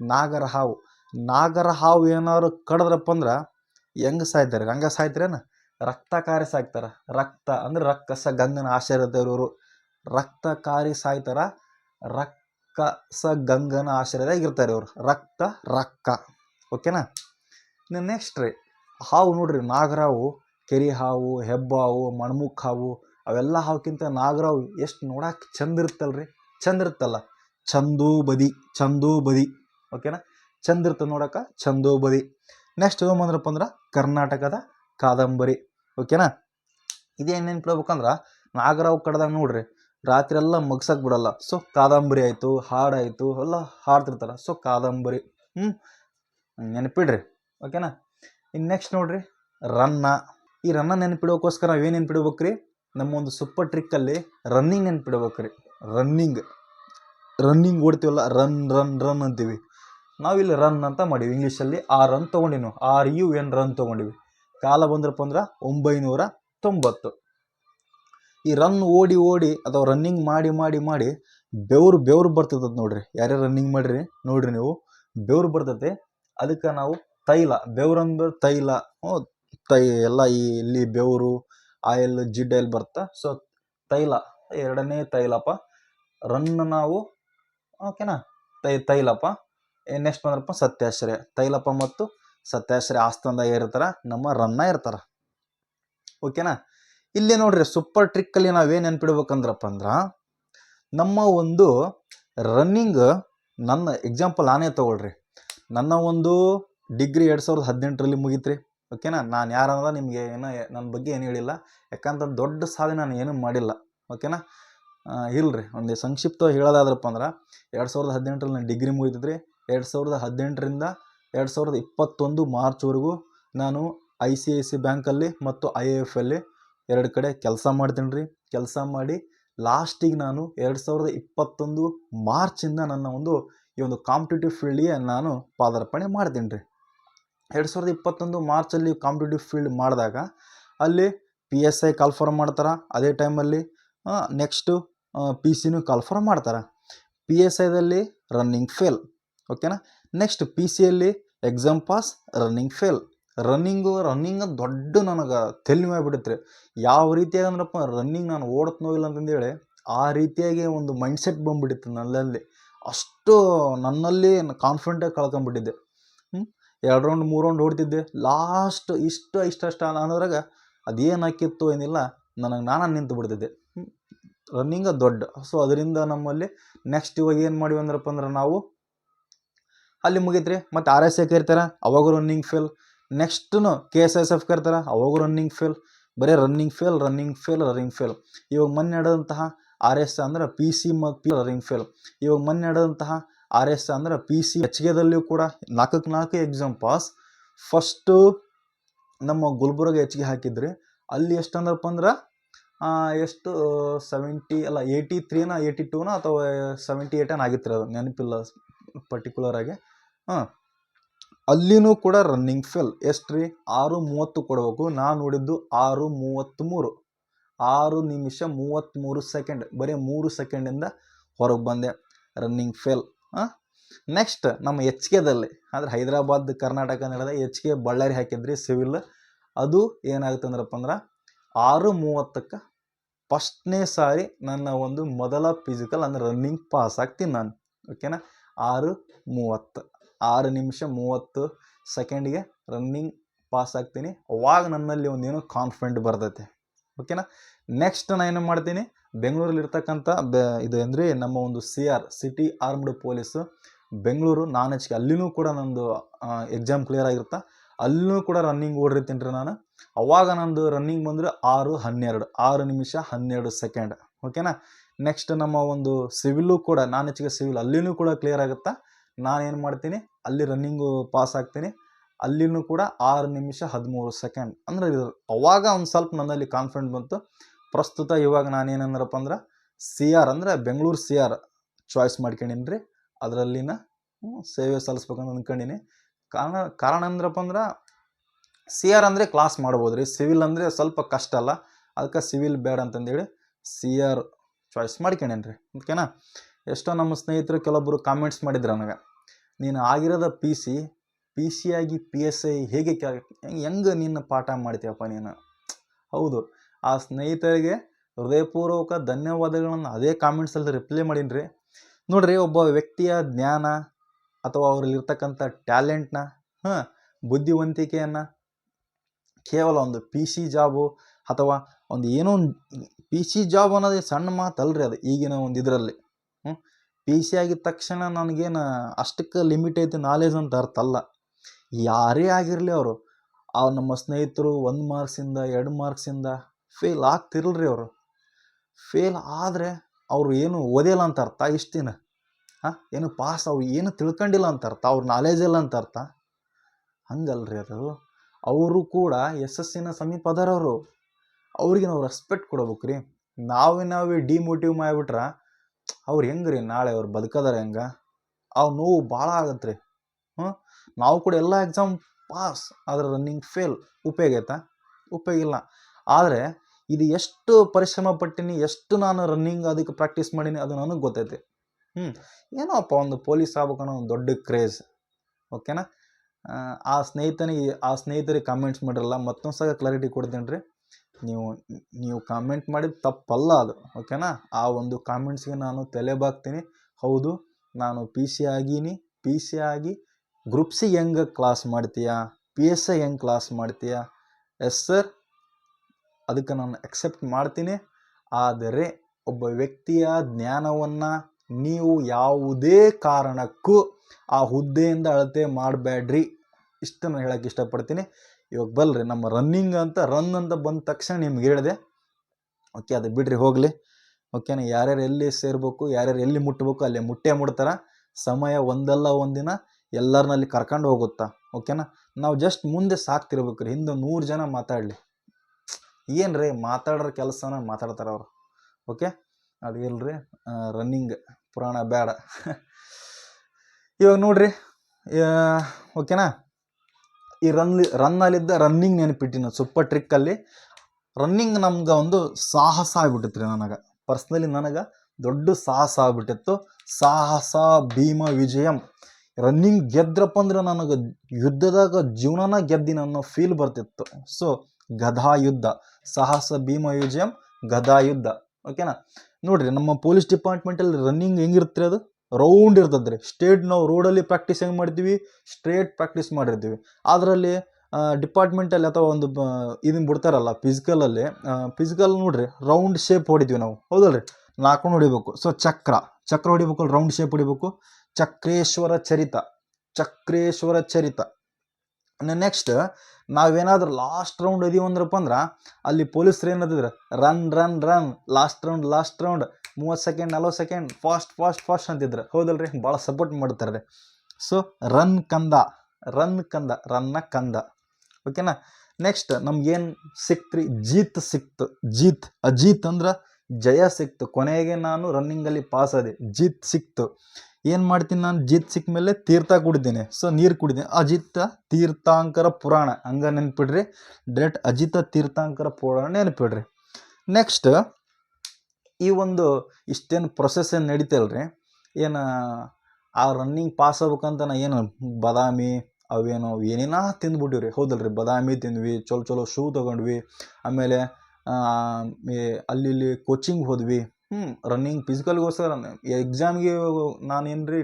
B: ನಾಗರ ಹಾವು ನಾಗರ ಹಾವು ಏನಾದ್ರು ಕಡದ್ರಪ್ಪ ಅಂದ್ರೆ ಹೆಂಗ್ ಸಾಯ್ತಾರೆ ಹಂಗ ರಕ್ತ ಕಾರಿ ಸಾಯ್ತಾರ. ರಕ್ತ ಅಂದ್ರೆ ರಕ್ಕಸ ಗಂಗನ ಆಶ್ರಯದವರು. ರಕ್ತಕಾರಿ ಸಾಯ್ತಾರ. ರಕ್ಕಸ ಗಂಗನ ಆಶ್ರಯದಾಗ ಇರ್ತಾರೆ ಇವರು ರಕ್ತ, ರಕ್ಕ. ಓಕೆನಾ ಇನ್ನು ನೆಕ್ಸ್ಟ್ ರೀ, ಹಾವು ನೋಡ್ರಿ, ನಾಗರಾವು ಕೆರಿ ಹಾವು ಹೆಬ್ಬಾವು ಮಣ್ಮುಖ ಹಾವು ಅವೆಲ್ಲ ಹಾವುಕ್ಕಿಂತ ನಾಗರಾವು ಎಷ್ಟು ನೋಡಕ್ಕೆ ಚಂದ ರೀ ಚಂದ ಇರುತ್ತಲ್ಲ? ಚಂದೂ ಬದಿ ಚಂದೂ ಬದಿ ಓಕೆನಾ ಚಂದ ಇರ್ತದೆ ನೋಡಕ್ಕೆ ಚಂದೂ ಬದಿ ನೆಕ್ಸ್ಟ್ ಬಂದ್ರಪ್ಪ ಅಂದ್ರೆ ಕರ್ನಾಟಕದ ಕಾದಂಬರಿ. ಓಕೆನಾ ಇದೇನು ನೆನ್ಪಿಡ್ಬೇಕಂದ್ರೆ ನಾಗರಾವ್ ಕಡ್ದಾಗ ನೋಡ್ರಿ ರಾತ್ರಿ ಎಲ್ಲ ಮಗ್ಸಕ್ಕೆ ಬಿಡಲ್ಲ. ಸೊ, ಕಾದಂಬರಿ ಆಯಿತು, ಹಾಡಾಯಿತು, ಎಲ್ಲ ಹಾಡ್ತಿರ್ತಾರೆ. ಸೊ, ಕಾದಂಬರಿ. ಹ್ಞೂ ನೆನಪಿಡ್ರಿ. ಓಕೆನಾ? ಇನ್ನು ನೆಕ್ಸ್ಟ್ ನೋಡ್ರಿ. ರನ್ನ. ಈ ರನ್ನ ನೆನಪಿಡೋಕ್ಕೋಸ್ಕರ ನಾವೇನು ನೆನ್ಪಿಡ್ಬೇಕ್ರಿ? ನಮ್ಮ ಒಂದು ಸೂಪರ್ ಟ್ರಿಕ್ಕಲ್ಲಿ ರನ್ನಿಂಗ್ ನೆನ್ಪಿಡ್ಬೇಕ್ರಿ. ರನ್ನಿಂಗ್. ರನ್ನಿಂಗ್ ಓಡ್ತೀವಲ್ಲ, ರನ್ ರನ್ ರನ್ ಅಂತೀವಿ. ನಾವಿಲ್ಲಿ ರನ್ ಅಂತ ಮಾಡೀವಿ. ಇಂಗ್ಲೀಷಲ್ಲಿ ಆ ರನ್ ತೊಗೊಂಡಿವಿ ನಾವು ಆರ್ ಯು ಎನ್ ರನ್ ತೊಗೊಂಡಿವಿ. ಕಾಲ ಬಂದ್ರಪ್ಪ ಅಂದ್ರೆ ಒಂಬೈನೂರ ತೊಂಬತ್ತು. ಈ ರನ್ ಓಡಿ ಓಡಿ ಅಥವಾ ರನ್ನಿಂಗ್ ಮಾಡಿ ಮಾಡಿ ಮಾಡಿ ಬೆವ್ರು ಬೆವ್ರು ಬರ್ತೈತದ ನೋಡ್ರಿ. ಯಾರ್ಯಾರು ರನ್ನಿಂಗ್ ಮಾಡಿರಿ ನೋಡ್ರಿ ನೀವು. ಬೆವ್ರು ಬರ್ತೈತಿ ಅದಕ್ಕೆ ನಾವು ತೈಲ, ಬೆವ್ರು ಅಂದ್ರೆ ತೈಲ. ತೈ ಎಲ್ಲ ಈ ಇಲ್ಲಿ ಬೆವರು, ಆಯಿಲ್, ಜಿಡ್ ಆಯಿಲ್ ಬರುತ್ತೆ ಸೊ ತೈಲ, ಎರಡನೇ ತೈಲಪ್ಪ. ರನ್ ನಾವು ಓಕೆನಾ ತೈ, ತೈಲಪ್ಪ. ನೆಕ್ಸ್ಟ್ ಬಂದ್ರಪ್ಪ ಸತ್ಯಾಶ್ರಯ. ತೈಲಪ್ಪ ಮತ್ತು ಸತ್ಯಾಶ್ರಯ ಆಸ್ತಂದ ಇರ್ತಾರ. ನಮ್ಮ ರನ್ನ ಇರ್ತಾರ. ಓಕೆನಾ ಇಲ್ಲಿ ನೋಡ್ರಿ ಸೂಪರ್ ಟ್ರಿಕ್ಕಲ್ಲಿ ನಾವೇನು ನೆನ್ಪಿಡ್ಬೇಕಂದ್ರಪ್ಪ ಅಂದ್ರೆ, ನಮ್ಮ ಒಂದು ರನ್ನಿಂಗ್ ನನ್ನ ಎಕ್ಸಾಂಪಲ್ ನಾನೇ ತಗೊಳ್ರಿ. ನನ್ನ ಒಂದು ಡಿಗ್ರಿ ಎರಡು ಸಾವಿರದ ಹದಿನೆಂಟರಲ್ಲಿ ಮುಗೀತ್ರಿ. ಓಕೆನಾ ನಾನು ಯಾರಂದ್ರೆ ನಿಮಗೆ ಏನೋ ನನ್ನ ಬಗ್ಗೆ ಏನು ಹೇಳಿಲ್ಲ. ಯಾಕಂದ್ರೆ ದೊಡ್ಡ ಸಾಧನೆ ನಾನು ಏನೂ ಮಾಡಿಲ್ಲ. ಓಕೆನಾ ಇಲ್ರಿ. ಒಂದು ಸಂಕ್ಷಿಪ್ತವಾಗಿ ಹೇಳೋದಾದ್ರಪ್ಪ ಅಂದ್ರೆ, ಎರಡು ಸಾವಿರದ ಹದಿನೆಂಟರಲ್ಲಿ ನಾನು ಡಿಗ್ರಿ ಮುಗಿತಿದ್ರಿ ಎರಡು ಸಾವಿರದ ಹದಿನೆಂಟರಿಂದ ಎರಡು ಸಾವಿರದ ಇಪ್ಪತ್ತೊಂದು ಮಾರ್ಚ್ವರೆಗೂ ನಾನು ಐ ಸಿ ಐ ಸಿ ಬ್ಯಾಂಕಲ್ಲಿ ಮತ್ತು ಐ ಎ ಎಫ್ ಅಲ್ಲಿ ಎರಡು ಕಡೆ ಕೆಲಸ ಮಾಡ್ತೀನಿ ರೀ. ಕೆಲಸ ಮಾಡಿ ಲಾಸ್ಟಿಗೆ ನಾನು ಎರಡು ಸಾವಿರದ ಇಪ್ಪತ್ತೊಂದು ಮಾರ್ಚಿಂದ ನನ್ನ ಒಂದು ಈ ಒಂದು ಕಾಂಪಿಟೇಟಿವ್ ಫೀಲ್ಡಿಗೆ ನಾನು ಪಾದಾರ್ಪಣೆ ಮಾಡ್ತೀನಿ ರೀ. ಎರಡು ಸಾವಿರದ ಇಪ್ಪತ್ತೊಂದು ಮಾರ್ಚಲ್ಲಿ ಕಾಂಪಿಟೇಟಿವ್ ಫೀಲ್ಡ್ ಮಾಡಿದಾಗ ಅಲ್ಲಿ ಪಿ ಎಸ್ ಐ ಕಾಲ್ಫಾರ್ಮ್ ಮಾಡ್ತಾರೆ. ಅದೇ ಟೈಮಲ್ಲಿ ನೆಕ್ಸ್ಟು ಪಿ ಸಿನೂ ಕಾಲ್ಫಾರ್ಮ್ ಮಾಡ್ತಾರೆ. ಪಿ ಎಸ್ ಐದಲ್ಲಿ ರನ್ನಿಂಗ್ ಫೇಲ್ ಓಕೆನಾ ನೆಕ್ಸ್ಟ್ ಪಿ ಸಿಯಲ್ಲಿ exam pass running fail running, running ದೊಡ್ಡ ನನಗೆ ತೆಲಿ ಮಾಡಿಬಿಡುತ್ತೆ ರೀ ಯಾವ ರೀತಿಯಾಗಿ ಅಂದ್ರಪ್ಪ, ರನ್ನಿಂಗ್ ನಾನು ಓಡತ್ನೋ ಇಲ್ಲ ಅಂತಂದೇಳಿ ಆ ರೀತಿಯಾಗಿ ಒಂದು ಮೈಂಡ್ಸೆಟ್ ಬಂದ್ಬಿಟ್ಟಿತ್ತು ನನ್ನಲ್ಲಿ. ಅಷ್ಟು ನನ್ನಲ್ಲಿ ಕಾನ್ಫಿಡೆಂಟಾಗಿ ಕಳ್ಕೊಂಬಿಟ್ಟಿದ್ದೆ. ಎರಡು ರೌಂಡ್ ಮೂರು ರೌಂಡ್ ಓಡ್ತಿದ್ದೆ. ಲಾಸ್ಟ್ ಇಷ್ಟು ಇಷ್ಟಷ್ಟು ಅನ್ನೋದ್ರಾಗ ಅದೇನು ಹಾಕಿತ್ತು ಏನಿಲ್ಲ, ನನಗೆ ನಾನು ನಿಂತು ಬಿಡ್ತಿದ್ದೆ. ರನ್ನಿಂಗ ದೊಡ್ಡ. ಸೊ ಅದರಿಂದ ನಮ್ಮಲ್ಲಿ ನೆಕ್ಸ್ಟ್ ಇವಾಗ ಏನು ಮಾಡಿವಿ ಅಂದ್ರಪ್ಪ ಅಂದ್ರೆ ನಾವು ಅಲ್ಲಿ ಮುಗೀತ್ರಿ. ಮತ್ತು ಆರ್ ಎಸ್ ಎ ಕರಿತಾರೆ, ಅವಾಗ running fail next K S S F ಕರ್ತಾರೆ, ಅವಾಗೂ ರನ್ನಿಂಗ್ ಫೇಲ್ ಬರೀ running fail running fail running fail ಇವಾಗ ಮೊನ್ನೆ ನಡೆದಂತಹ ಆರ್ ಎಸ್ ಅಂದ್ರೆ ಪಿ ಸಿ ಮತ್ತು ಪಿ ರನ್ನಿಂಗ್ ಫೇಲ್ ಇವಾಗ ಮೊನ್ನೆ ನಡೆದಂತಹ ಆರ್ ಎಸ್ ಅಂದ್ರೆ ಪಿ ಸಿ ಹೆಚ್ಚಿಗೆದಲ್ಲಿಯೂ ಕೂಡ ನಾಲ್ಕಕ್ಕೆ ನಾಲ್ಕು ಎಕ್ಸಾಮ್ ಪಾಸ್ ಫಸ್ಟು ನಮ್ಮ ಗುಲ್ಬರ್ಗ ಹೆಚ್ಚಿಗೆ ಹಾಕಿದ್ರಿ ಅಲ್ಲಿ ಎಷ್ಟು ಅಂದ್ರಪ್ಪ ಅಂದ್ರೆ ಎಷ್ಟು ಸೆವೆಂಟಿ ಅಲ್ಲ ಏಯ್ಟಿ ತ್ರೀನ ಏಯ್ಟಿ ಟೂನ ಅಥವಾ ಸೆವೆಂಟಿ ಏಯ್ಟನ್ ಆಗಿತ್ತು ಅದು. ನೆನಪಿಲ್ಲ ಪರ್ಟಿಕ್ಯುಲರ್ ಆಗಿ. ಹಾಂ ಅಲ್ಲಿನೂ ಕೂಡ ರನ್ನಿಂಗ್ ಫೆಲ್ ಎಷ್ಟು ರೀ? ಆರು ಮೂವತ್ತು ಕೊಡಬೇಕು. ನಾನು ನೋಡಿದ್ದು ಆರು ಮೂವತ್ತ್ಮೂರು ಆರು ನಿಮಿಷ ಮೂವತ್ತ್ಮೂರು ಸೆಕೆಂಡ್ ಬರೀ ಮೂರು ಸೆಕೆಂಡಿಂದ ಹೊರಗೆ ಬಂದೆ. ರನ್ನಿಂಗ್ ಫೇಲ್ ನೆಕ್ಸ್ಟ್ ನಮ್ಮ ಎಚ್ ಕೆದಲ್ಲಿ ಅಂದರೆ ಹೈದರಾಬಾದ್, ಕರ್ನಾಟಕ ನಡೆದ ಎಚ್ ಕೆ ಬಳ್ಳಾರಿ ಹಾಕಿದ್ರಿ ಸಿವಿಲ್. ಅದು ಏನಾಗುತ್ತೆ ಅಂದ್ರಪ್ಪ ಅಂದ್ರೆ ಆರು ಮೂವತ್ತಕ್ಕೆ ಫಸ್ಟ್ನೇ ಸಾರಿ ನನ್ನ ಒಂದು ಮೊದಲ ಫಿಸಿಕಲ್ ಅಂದರೆ ರನ್ನಿಂಗ್ ಪಾಸ್ ಆಗ್ತೀನಿ ನಾನು. ಓಕೆನಾ ಆರು ಮೂವತ್ತು. ಆರು ನಿಮಿಷ ಮೂವತ್ತು ಸೆಕೆಂಡ್ಗೆ ರನ್ನಿಂಗ್ ಪಾಸ್ ಆಗ್ತೀನಿ. ಅವಾಗ ನನ್ನಲ್ಲಿ ಒಂದೇನೋ ಕಾನ್ಫಿಡೆಂಟ್ ಬರ್ತೈತೆ. ಓಕೆನಾ ನೆಕ್ಸ್ಟ್ ನಾನು ಏನು ಮಾಡ್ತೀನಿ? ಬೆಂಗಳೂರಲ್ಲಿ ಇರ್ತಕ್ಕಂಥ ಬೆ, ಇದು ಅಂದರೆ ನಮ್ಮ ಒಂದು C R city armed police Bengaluru ನಾನ್ ಹೆಚ್ಕೆ ಅಲ್ಲಿನೂ ಕೂಡ ನಂದು ಎಕ್ಸಾಮ್ ಕ್ಲಿಯರ್ ಆಗಿರುತ್ತೆ? ಅಲ್ಲೂ ಕೂಡ ರನ್ನಿಂಗ್ ಓಡಿರ್ತೀನಿ ರೀ ನಾನು. ಅವಾಗ ನಂದು ರನ್ನಿಂಗ್ ಬಂದರೆ ಆರು ಹನ್ನೆರಡು, ಆರು ನಿಮಿಷ ಹನ್ನೆರಡು ಸೆಕೆಂಡ್ ಓಕೆನಾ ನೆಕ್ಸ್ಟ್ ನಮ್ಮ ಒಂದು ಸಿವಿಲ್ಲು ಕೂಡ ನಾನ್ ಹೆಚ್ಚಿಗೆ ಸಿವಿಲ್ ಅಲ್ಲಿನೂ ಕೂಡ ಕ್ಲಿಯರ್ ಆಗುತ್ತಾ? ನಾನು ಏನು ಮಾಡ್ತೀನಿ? ಅಲ್ಲಿ ರನ್ನಿಂಗು ಪಾಸ್ ಆಗ್ತೀನಿ. ಅಲ್ಲಿನೂ ಕೂಡ ಆರು ನಿಮಿಷ ಹದಿಮೂರು ಸೆಕೆಂಡ್ ಅಂದರೆ ಅವಾಗ ಒಂದು ಸ್ವಲ್ಪ ನನ್ನಲ್ಲಿ ಕಾನ್ಫಿಡೆಂಟ್ ಬಂತು. ಪ್ರಸ್ತುತ ಇವಾಗ ನಾನೇನಂದ್ರಪ್ಪ ಅಂದ್ರೆ ಸಿ ಆರ್ ಅಂದರೆ ಬೆಂಗಳೂರು ಸಿ ಆರ್ ಚಾಯ್ಸ್ ಮಾಡ್ಕೊಂಡೀನಿ ರೀ ಅದರಲ್ಲಿನ ಸೇವೆ ಸಲ್ಲಿಸ್ಬೇಕಂತ ಅಂದ್ಕೊಂಡೀನಿ ಕಾರಣ ಕಾರಣ ಅಂದ್ರಪ್ಪ ಅಂದ್ರೆ ಸಿ ಆರ್ ಅಂದರೆ ಕ್ಲಾಸ್ ಮಾಡ್ಬೋದು ರೀ ಸಿವಿಲ್ ಅಂದರೆ ಸ್ವಲ್ಪ ಕಷ್ಟ ಅಲ್ಲ. ಅದಕ್ಕೆ ಸಿವಿಲ್ ಬೇಡ ಅಂತಂದೇಳಿ ಸಿ ಆರ್ ಚಾಯ್ಸ್ ಮಾಡ್ಕೊಂಡೇನಿ ರೀ ಓಕೆನಾ ಎಷ್ಟೋ ನಮ್ಮ ಸ್ನೇಹಿತರು ಕೆಲವೊಬ್ಬರು ಕಾಮೆಂಟ್ಸ್ ಮಾಡಿದ್ರು ನನಗೆ. ನೀನು ಆಗಿರೋದ ಪಿ ಸಿ ಪಿ ಸಿ ಆಗಿ ಪಿ ಎಸ್ ಐ ಹೇಗೆ ಹೆಂಗೆ ನಿನ್ನ ಪಾಠ ಮಾಡ್ತೀಯಪ್ಪ ನೀನು? ಹೌದು, ಆ ಸ್ನೇಹಿತರಿಗೆ ಹೃದಯಪೂರ್ವಕ ಧನ್ಯವಾದಗಳನ್ನು ಅದೇ ಕಾಮೆಂಟ್ಸಲ್ಲಿ ರಿಪ್ಲೈ ಮಾಡೀನಿ ರೀ ನೋಡ್ರಿ, ಒಬ್ಬ ವ್ಯಕ್ತಿಯ ಜ್ಞಾನ ಅಥವಾ ಅವರಲ್ಲಿರ್ತಕ್ಕಂಥ ಟ್ಯಾಲೆಂಟ್ನ ಹಾಂ, ಬುದ್ಧಿವಂತಿಕೆಯನ್ನು ಕೇವಲ ಒಂದು ಪಿ ಸಿ ಜಾಬು ಅಥವಾ ಒಂದು ಏನೋ ಒಂದು ಪಿ ಸಿ ಜಾಬ್ ಅನ್ನೋದು ಸಣ್ಣ ಮಾತಲ್ರಿ ಅದು ಈಗಿನ ಒಂದು ಇದರಲ್ಲಿ. ಹ್ಞೂ ಪಿ ಸಿ ಆಗಿದ ತಕ್ಷಣ ನನಗೇನು ಅಷ್ಟಕ್ಕೆ ಲಿಮಿಟ್ ಐತಿ ನಾಲೆಜ್ ಅಂತ ಅರ್ಥ ಅಲ್ಲ. ಯಾರೇ ಆಗಿರಲಿ ಅವರು, ಆ ನಮ್ಮ ಸ್ನೇಹಿತರು ಒಂದು ಮಾರ್ಕ್ಸಿಂದ ಎರಡು ಮಾರ್ಕ್ಸಿಂದ ಫೇಲ್ ಆಗ್ತಿರಲ್ರಿ ಅವರು. ಫೇಲ್ ಆದರೆ ಅವರು ಏನು ಓದಿಲ್ಲ ಅಂತ ಅರ್ಥ ಇಷ್ಟಿನ ಹಾಂ? ಏನು ಪಾಸ್ ಅವ್ರು ಏನು ತಿಳ್ಕೊಂಡಿಲ್ಲ ಅಂತ ಅರ್ಥ, ಅವ್ರ ನಾಲೆಜ್ ಇಲ್ಲ ಅಂತ ಅರ್ಥ. ಹಂಗಲ್ರಿ ಅದು. ಅವರು ಕೂಡ ಯಶಸ್ಸಿನ ಸಮೀಪ ಅದಾರವರು ಅವ್ರಿಗೆ ನಾವು ರೆಸ್ಪೆಕ್ಟ್ ಕೊಡ್ಬೇಕು ರೀ ನಾವೇ ನಾವೇ ಡಿಮೋಟಿವ್ ಮಾಡಿಬಿಟ್ರೆ ಅವ್ರು ಹೆಂಗೆ ರೀ ನಾಳೆ ಅವ್ರು ಬದುಕದಾರ ಹೆಂಗೆ? ಅವು ನೋವು ಭಾಳ ಆಗತ್ತೆ ರೀ ಹ್ಞೂ ನಾವು ಕೂಡ ಎಲ್ಲ ಎಕ್ಸಾಮ್ ಪಾಸ್ ಆದರೆ ರನ್ನಿಂಗ್ ಫೇಲ್ ಉಪಯೋಗ ಆಯ್ತಾ ಉಪಯೋಗ ಇಲ್ಲ. ಆದರೆ ಇದು ಎಷ್ಟು ಪರಿಶ್ರಮ ಪಟ್ಟಿನಿ ಎಷ್ಟು ನಾನು ರನ್ನಿಂಗ್ ಅದಕ್ಕೆ ಪ್ರಾಕ್ಟೀಸ್ ಮಾಡೀನಿ ಅದು ನನಗೆ ಗೊತ್ತೈತಿ. ಹ್ಞೂ ಏನೋಪ್ಪ ಒಂದು ಪೊಲೀಸ್ ಆಗ್ಬೇಕನ್ನೋ ಒಂದು ದೊಡ್ಡ ಕ್ರೇಜ್ ಓಕೆನಾ ಆ, ಸ್ನೇಹಿತನಿಗೆ ಆ ಸ್ನೇಹಿತರಿಗೆ ಕಾಮೆಂಟ್ಸ್ ಮಾಡಿರಲ್ಲ ಮತ್ತೊಂದು ಸಲ ಕ್ಲಾರಿಟಿ ಕೊಡ್ತೀನಿ ರೀ ನೀವು ನೀವು ಕಾಮೆಂಟ್ ಮಾಡಿದ ತಪ್ಪಲ್ಲ ಅದು ಓಕೆನಾ ಆ ಒಂದು ಕಾಮೆಂಟ್ಸ್ಗೆ ನಾನು ತಲೆ ಬಾಕ್ತೀನಿ. ಹೌದು, ನಾನು ಪಿ ಸಿ ಆಗೀನಿ. ಪಿ ಸಿ ಆಗಿ ಗ್ರೂಪ್ ಸಿ ಹೆಂಗೆ ಕ್ಲಾಸ್ ಮಾಡ್ತೀಯಾ? ಪಿ ಎಸ್ ಐ ಹೆಂಗೆ ಕ್ಲಾಸ್ ಮಾಡ್ತೀಯಾ? ಎಸ್ ಸರ್ ಅದಕ್ಕೆ ನಾನು ಅಕ್ಸೆಪ್ಟ್ ಮಾಡ್ತೀನಿ. ಆದರೆ ಒಬ್ಬ ವ್ಯಕ್ತಿಯ ಜ್ಞಾನವನ್ನು ನೀವು ಯಾವುದೇ ಕಾರಣಕ್ಕೂ ಆ ಹುದ್ದೆಯಿಂದ ಅಳತೆ ಮಾಡಬೇಡ್ರಿ ಇಷ್ಟನ್ನು ಹೇಳೋಕ್ಕೆ ಇಷ್ಟಪಡ್ತೀನಿ. ಇವಾಗ ಬಲ್ರಿ ನಮ್ಮ ರನ್ನಿಂಗ್ ಅಂತ ರನ್ ಅಂತ ಬಂದ ತಕ್ಷಣ ನಿಮ್ಗೆ ಹೇಳಿದೆ. ಓಕೆ ಅದು ಬಿಡ್ರಿ, ಹೋಗಲಿ. ಓಕೆನಾ ಯಾರ್ಯಾರು ಎಲ್ಲಿ ಸೇರ್ಬೇಕು, ಯಾರ್ಯಾರು ಎಲ್ಲಿ ಮುಟ್ಟಬೇಕು ಅಲ್ಲಿ ಮುಟ್ಟೇ ಮುಡ್ತಾರ ಸಮಯ ಒಂದಲ್ಲ ಒಂದಿನ ಎಲ್ಲರನ್ನಲ್ಲಿ ಕರ್ಕೊಂಡು ಹೋಗುತ್ತಾ. ಓಕೆನಾ ನಾವು ಜಸ್ಟ್ ಮುಂದೆ ಸಾಕ್ತಿರ್ಬೇಕು ರೀ ಹಿಂದೆ ನೂರು ಜನ ಮಾತಾಡಲಿ. ಏನು ರೀ ಮಾತಾಡೋರ ಕೆಲಸನ ಮಾತಾಡ್ತಾರೆ ಅವರು. ಓಕೆ ಅದು ಇಲ್ರಿ ರನ್ನಿಂಗ್ ಪುರಾಣ ಬೇಡ (laughs) ಇವಾಗ ನೋಡ್ರಿ ಓಕೆನಾ ಈ ರನ್ ರನ್ನಲ್ಲಿದ್ದ ರನ್ನಿಂಗ್ ನೆನಪಿಟ್ಟಿನ ಸೂಪರ್ ಟ್ರಿಕ್ಕಲ್ಲಿ ರನ್ನಿಂಗ್ ನಮ್ಗೆ ಒಂದು ಸಾಹಸ ಆಗ್ಬಿಟ್ಟಿತ್ತು ರೀ ನನಗೆ. ಪರ್ಸ್ನಲಿ ನನಗೆ ದೊಡ್ಡ ಸಾಹಸ ಆಗ್ಬಿಟ್ಟಿತ್ತು. ಸಾಹಸ, ಭೀಮ, ವಿಜಯಂ. ರನ್ನಿಂಗ್ ಗೆದ್ರಪ್ಪ ಅಂದ್ರೆ ನನಗೆ ಯುದ್ಧದಾಗ ಜೀವನನ ಗೆದ್ದಿನ ಅನ್ನೋ ಫೀಲ್ ಬರ್ತಿತ್ತು. ಸೊ ಗದಾ ಯುದ್ಧ. ಸಾಹಸ, ಭೀಮ, ವಿಜಯಂ ಗದಾ ಯುದ್ಧ. ಓಕೆನಾ ನೋಡ್ರಿ, ನಮ್ಮ ಪೊಲೀಸ್ ಡಿಪಾರ್ಟ್ಮೆಂಟಲ್ಲಿ ರನ್ನಿಂಗ್ ಹೆಂಗಿರುತ್ತೆ ಅದು? ರೌಂಡ್ ಇರ್ತದೆ ರೀ ಸ್ಟೇಟ್ ನಾವು ರೋಡಲ್ಲಿ ಪ್ರಾಕ್ಟೀಸ್ ಹೆಂಗೆ ಮಾಡ್ತೀವಿ ಸ್ಟ್ರೇಟ್ ಪ್ರಾಕ್ಟೀಸ್ ಮಾಡಿರ್ತೀವಿ. ಅದರಲ್ಲಿ ಡಿಪಾರ್ಟ್ಮೆಂಟಲ್ಲಿ ಅಥವಾ ಒಂದು ಇದನ್ನು ಬಿಡ್ತಾರಲ್ಲ ಫಿಸಿಕಲಲ್ಲಿ ಫಿಸಿಕಲ್ ನೋಡ್ರಿ ರೌಂಡ್ ಶೇಪ್ ಹೊಡಿತೀವಿ ನಾವು. ಹೌದಲ್ರಿ? ನಾಲ್ಕೊಂಡು ಹೊಡಿಬೇಕು. ಸೊ ಚಕ್ರ. ಚಕ್ರ ಹೊಡಿಬೇಕು ರೌಂಡ್ ಶೇಪ್ ಹೊಡಿಬೇಕು. ಚಕ್ರೇಶ್ವರ ಚರಿತ. ಚಕ್ರೇಶ್ವರ ಚರಿತ. ನೆಕ್ಸ್ಟ್ ನಾವೇನಾದ್ರೂ ಲಾಸ್ಟ್ ರೌಂಡ್ ಇದೀವಿ ಅಂದ್ರಪ್ಪ ಅಂದ್ರೆ, ಅಲ್ಲಿ ಪೊಲೀಸರು ಏನಂತಿದ್ರು run run run last round last round ಮೂವತ್ತು ಸೆಕೆಂಡ್ ನಲ್ವತ್ತು ಸೆಕೆಂಡ್ ಫಾಸ್ಟ್ ಫಾಸ್ಟ್ ಫಾಸ್ಟ್ ಅಂತಿದ್ರು. ಹೌದಲ್ರಿ? ಭಾಳ ಸಪೋರ್ಟ್ ಮಾಡ್ತಾರೆ ಸೊ ರನ್ ಕಂದ. ರನ್ ಕಂದ. ರನ್ನ ಕಂದ. ಓಕೆನಾ ನೆಕ್ಸ್ಟ್ ನಮ್ಗೇನು ರೀ? ಜೀತ್ ಸಿಕ್ತು. ಜೀತ್. ಅಜೀತ್ ಅಂದ್ರೆ ಜಯ ಸಿಕ್ತು. ಕೊನೆಗೆ ನಾನು ರನ್ನಿಂಗಲ್ಲಿ ಪಾಸ್ ಆದೆ. ಜೀತ್ ಸಿಕ್ತು. ಏನು ಮಾಡ್ತೀನಿ ನಾನು? ಜೀತ್ ಸಿಕ್ಕ ಮೇಲೆ ತೀರ್ಥ ಕುಡಿದ್ದೀನಿ ಸೊ ನೀರು ಕುಡಿದೀನಿ ಅಜಿತ ತೀರ್ಥಾಂಕರ ಪುರಾಣ. ಹಂಗೆ ನೆನ್ಪಿಡ್ರಿ. ಡೈರೆಕ್ಟ್ ಅಜಿತ ತೀರ್ಥಾಂಕರ ಪುರಾಣ ನೆನಪಿಡ್ರಿ. ನೆಕ್ಸ್ಟ್ ಈ ಒಂದು ಇಷ್ಟೇನು ಪ್ರೊಸೆಸ್ ಏನು ನಡೀತಲ್ರಿ? ಏನು ಆ ರನ್ನಿಂಗ್ ಪಾಸ್ ಆಗ್ಬೇಕಂತ ನಾ ಏನು ಬಾದಾಮಿ ಅವೇನೋ ಏನೇನೋ ಹೌದಲ್ಲ ರೀ ಬಾದಾಮಿ ತಿಂದ್ವಿ, ಚಲೋ ಚಲೋ ಶೂ ತೊಗೊಂಡ್ವಿ, ಆಮೇಲೆ ಅಲ್ಲಿ ಇಲ್ಲಿ ಕೋಚಿಂಗ್ ಹೋದ್ವಿ. ಹ್ಞೂ ರನ್ನಿಂಗ್ ಫಿಸಿಕಲ್ಗೋಸ್ಕರ ಎಕ್ಸಾಮ್ಗೆ ನಾನೇನು ರೀ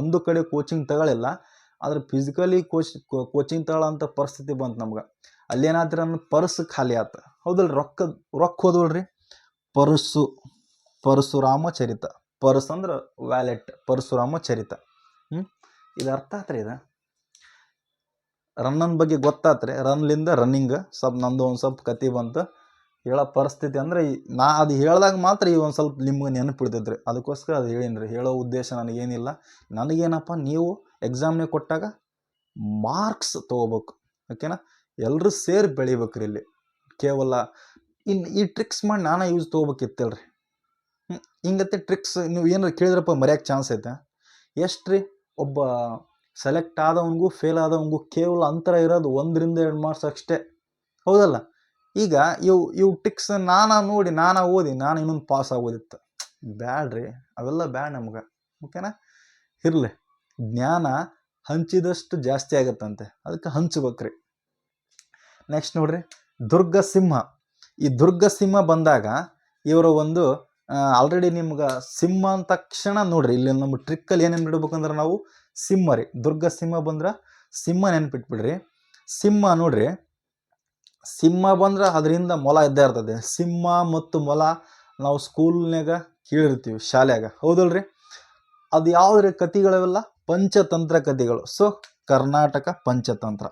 B: ಒಂದು ಕಡೆ ಕೋಚಿಂಗ್ ತಗೊಳ್ಳಿಲ್ಲ ಆದ್ರೆ ಫಿಸಿಕಲಿ ಕೋಚ್ ಕೋಚಿಂಗ್ ತಗೊಳ್ಳೋಂಥ ಪರಿಸ್ಥಿತಿ ಬಂತು ನಮ್ಗೆ. ಅಲ್ಲೇನಾದ್ರೆ ನನ್ನ ಪರ್ಸ್ ಖಾಲಿ ಆತ. ಹೌದಲ್ಲ ರೊಕ್ಕ ರೊಕ್ಕ ಹೋದವಲ್ರಿ? ಪರ್ಸು. ಪರಶುರಾಮ ಚರಿತ. ಪರ್ಸ್ ಅಂದ್ರೆ ವ್ಯಾಲೆಟ್, ಪರಶುರಾಮ ಚರಿತ. ಇದು ಅರ್ಥ ಆತ್ರಿ ಇದು? ರನ್ನನ ಬಗ್ಗೆ ಗೊತ್ತಾತ್ರಿ. ರನ್ಲಿಂದ ರನ್ನಿಂಗ್ ಸ್ವಲ್ಪ ನಂದು ಒಂದು ಸ್ವಲ್ಪ ಕತಿ ಬಂತು. ಹೇಳೋ ಪರಿಸ್ಥಿತಿ ಅಂದ್ರೆ ನಾ ಅದು ಹೇಳ್ದಾಗ ಮಾತ್ರ ಈ ಒಂದು ಸ್ವಲ್ಪ ನಿಮ್ಗೆ ನೆನಪು ಬಿಡ್ತೈತ್ರಿ ಅದಕ್ಕೋಸ್ಕರ ಅದು ಹೇಳೀನಿ ರೀ ಹೇಳೋ ಉದ್ದೇಶ ನನಗೇನಿಲ್ಲ. ನನಗೇನಪ್ಪ, ನೀವು ಎಕ್ಸಾಮ್ನೇ ಕೊಟ್ಟಾಗ ಮಾರ್ಕ್ಸ್ ತೊಗೋಬೇಕು. ಓಕೆನಾ? ಎಲ್ಲರೂ ಸೇರಿ ಬೆಳಿಬೇಕ್ರಿ ಇಲ್ಲಿ. ಕೇವಲ ಇನ್ನು ಈ ಟ್ರಿಕ್ಸ್ ಮಾಡಿ ನಾನು ಯೂಸ್ ತೊಗೋಬೇಕಿತ್ತಲ್ರಿ. ಹಿಂಗತ್ತೆ ಟ್ರಿಕ್ಸ್ ನೀವು ಏನಾರು ಕೇಳಿದ್ರಪ್ಪ ಮರೆಯೋಕ್ಕೆ ಚಾನ್ಸ್ ಐತೆ. ಎಷ್ಟು ರೀ ಒಬ್ಬ ಸೆಲೆಕ್ಟ್ ಆದವನಿಗೂ ಫೇಲ್ ಆದವನಿಗೂ ಕೇವಲ ಅಂತರ ಇರೋದು ಒಂದರಿಂದ ಎರಡು ಮಾರ್ಕ್ಸ್ ಅಷ್ಟೇ. ಹೌದಲ್ಲ? ಈಗ ಇವು ಇವು ಟಿಕ್ಸ್ ನಾನು ನೋಡಿ, ನಾನು ಓದಿ, ನಾನು ಇನ್ನೊಂದು ಪಾಸ್ ಆಗೋದಿತ್ತು. ಬ್ಯಾಡ್ರಿ, ಅವೆಲ್ಲ ಬ್ಯಾಡ್ ನಮ್ಗೆ. ಓಕೆನಾ ಇರಲಿ. ಜ್ಞಾನ ಹಂಚಿದಷ್ಟು ಜಾಸ್ತಿ ಆಗತ್ತಂತೆ. ಅದಕ್ಕೆ ಹಂಚ್ಬೇಕ್ರಿ. ನೆಕ್ಸ್ಟ್ ನೋಡ್ರಿ. ದುರ್ಗಸಿಂಹ. ಈ ದುರ್ಗಸಿಂಹ ಬಂದಾಗ ಇವರ ಒಂದು ಆಲ್ರೆಡಿ ನಿಮ್ಗೆ ಸಿಂಹ ಅಂದ ತಕ್ಷಣ ನೋಡ್ರಿ, ಇಲ್ಲಿ ನಮ್ಮ ಟ್ರಿಕ್ಕಲ್ಲಿ ಏನೇನು ಬಿಡ್ಬೇಕಂದ್ರೆ ನಾವು ಸಿಂಹ ರೀ, ದುರ್ಗ ಸಿಂಹ ಬಂದ್ರೆ ಸಿಂಹ ನೆನ್ಪಿಟ್ಬಿಡ್ರಿ. ಸಿಂಹ ನೋಡ್ರಿ, ಸಿಂಹ ಬಂದ್ರೆ ಅದರಿಂದ ಮೊಲ ಇದ್ದೇ ಇರ್ತದೆ. ಸಿಂಹ ಮತ್ತು ಮೊಲ ನಾವು ಸ್ಕೂಲ್ನಾಗ ಕೇಳಿರ್ತೀವಿ, ಶಾಲೆಯಾಗ. ಹೌದಲ್ರಿ? ಅದು ಯಾವ್ದ್ರಿ ಕತಿಗಳವೆಲ್ಲ ಪಂಚತಂತ್ರ ಕಥೆಗಳು. ಸೊ ಕರ್ನಾಟಕ ಪಂಚತಂತ್ರ.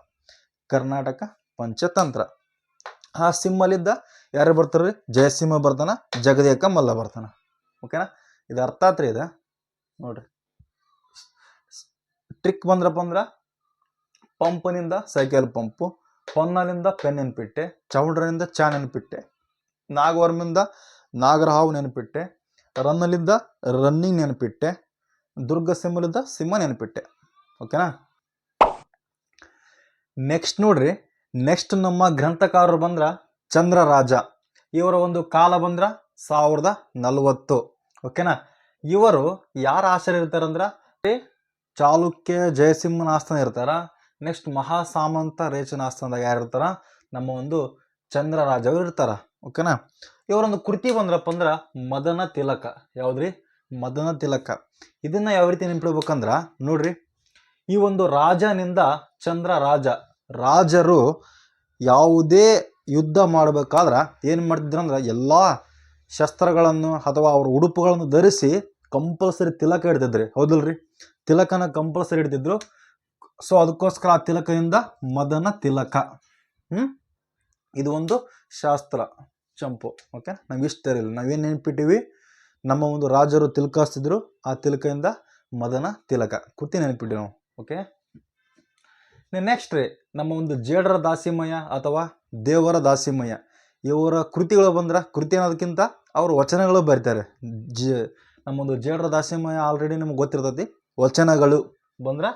B: ಕರ್ನಾಟಕ ಪಂಚತಂತ್ರ. ಆ ಸಿಂಹಲಿದ್ದ. ಯಾರು ಬರ್ತಾರ್ರಿ? ಜಯಸಿಂಹ ಬರ್ತಾನ, ಜಗದೇಕ ಮಲ್ಲ ಬರ್ತಾನ. ಓಕೆನಾ ಇದು ಅರ್ಥ ಆತ್ರಿ ಇದು. ನೋಡ್ರಿ. ಟ್ರಿಕ್ ಬಂದ್ರಪ್ಪ ಅಂದ್ರೆ, ಪಂಪ್ನಿಂದ ಸೈಕಲ್ ಪಂಪು ಪೊನ್ನಲಿಂದ ಪೆನ್ ನೆನ್ಪಿಟ್ಟೆ ಚೌಡ್ರನಿಂದ ಚಾ ನೆನ್ಪಿಟ್ಟೆ ನಾಗವರ್ಮಿಂದ ನಾಗರಹಾವು ನೆನಪಿಟ್ಟೆ, ರನ್ನಲಿಂದ ರನ್ನಿಂಗ್ ನೆನಪಿಟ್ಟೆ, ದುರ್ಗ ಸಿಂಹಲಿಂದ ಸಿಂಹ ನೆನಪಿಟ್ಟೆ. ಓಕೆನಾ ನೆಕ್ಸ್ಟ್ ನೋಡ್ರಿ. ನೆಕ್ಸ್ಟ್ ನಮ್ಮ ಗ್ರಂಥಕಾರರು ಬಂದ್ರ ಚಂದ್ರರಾಜ. ಇವರ ಒಂದು ಕಾಲ ಬಂದ್ರೆ ಸಾವಿರದ ನಲವತ್ತು. ಓಕೆನಾ? ಇವರು ಯಾರ ಆಶ್ರಯ ಇರ್ತಾರಂದ್ರೆ ಚಾಲುಕ್ಯ ಜಯಸಿಂಹನ ಆಸ್ಥಾನ ಇರ್ತಾರ. ನೆಕ್ಸ್ಟ್ ಮಹಾ ಸಾಮಂತ ರೇಚನ ಆಸ್ಥಾನದಾಗ ಯಾರು ಇರ್ತಾರ? ನಮ್ಮ ಒಂದು ಚಂದ್ರರಾಜ ಅವ್ರು ಇರ್ತಾರ. ಓಕೆನಾ? ಇವರೊಂದು ಕೃತಿ ಬಂದ್ರಪ್ಪ ಅಂದ್ರ ಮದನ ತಿಲಕ. ಯಾವ್ದ್ರಿ? ಮದನ ತಿಲಕ. ಇದನ್ನ ಯಾವ ರೀತಿ ನೆನ್ಪಿಡ್ಬೇಕಂದ್ರ, ನೋಡ್ರಿ. ಈ ಒಂದು ರಾಜನಿಂದ ಚಂದ್ರ ರಾಜ ರಾಜರು ಯಾವುದೇ ಯುದ್ಧ ಮಾಡಬೇಕಾದ್ರೆ ಏನು ಮಾಡ್ತಿದ್ರು ಅಂದ್ರೆ ಎಲ್ಲ ಶಸ್ತ್ರಗಳನ್ನು ಅಥವಾ ಅವ್ರ ಉಡುಪುಗಳನ್ನು ಧರಿಸಿ ಕಂಪಲ್ಸರಿ ತಿಲಕ ಹಿಡ್ತಿದ್ರಿ ಹೌದಲ್ರಿ? ತಿಲಕನ ಕಂಪಲ್ಸರಿ ಇಡ್ತಿದ್ರು. ಸೊ ಅದಕ್ಕೋಸ್ಕರ ಆ ತಿಲಕದಿಂದ ಮದನ ತಿಲಕ. ಹ್ಮ್? ಇದು ಒಂದು ಶಾಸ್ತ್ರ. ಚಂಪು. ಓಕೆ ನಾವು ಇಷ್ಟ ಇರಲಿಲ್ಲ ನಾವೇನು ನೆನ್ಪಿಟ್ಟಿವಿ? ನಮ್ಮ ಒಂದು ರಾಜರು ತಿಲಕಿಸ್ತಿದ್ರು ಆ ತಿಲಕದಿಂದ ಮದನ ತಿಲಕ. ಕೃತಿ ನೆನ್ಪಿಟ್ಟಿವಿ ನಾವು. ಓಕೆ ನೆಕ್ಸ್ಟ್ ರೀ, ನಮ್ಮ ಒಂದು ಜೇಡರ ದಾಸಿಮಯ ಅಥವಾ ದೇವರ ದಾಸಿಮಯ ಇವರ ಕೃತಿಗಳು ಬಂದ್ರೆ ಕೃತಿ ಅನ್ನೋದಕ್ಕಿಂತ ಅವರು ವಚನಗಳು ಬರೀತಾರೆ. ಜ, ನಮ್ಮೊಂದು ಜೇಡರ ದಾಸಿಮಯ ಆಲ್ರೆಡಿ ನಿಮ್ಗೆ ಗೊತ್ತಿರ್ತೈತಿ, ವಚನಗಳು ಬಂದ್ರೆ,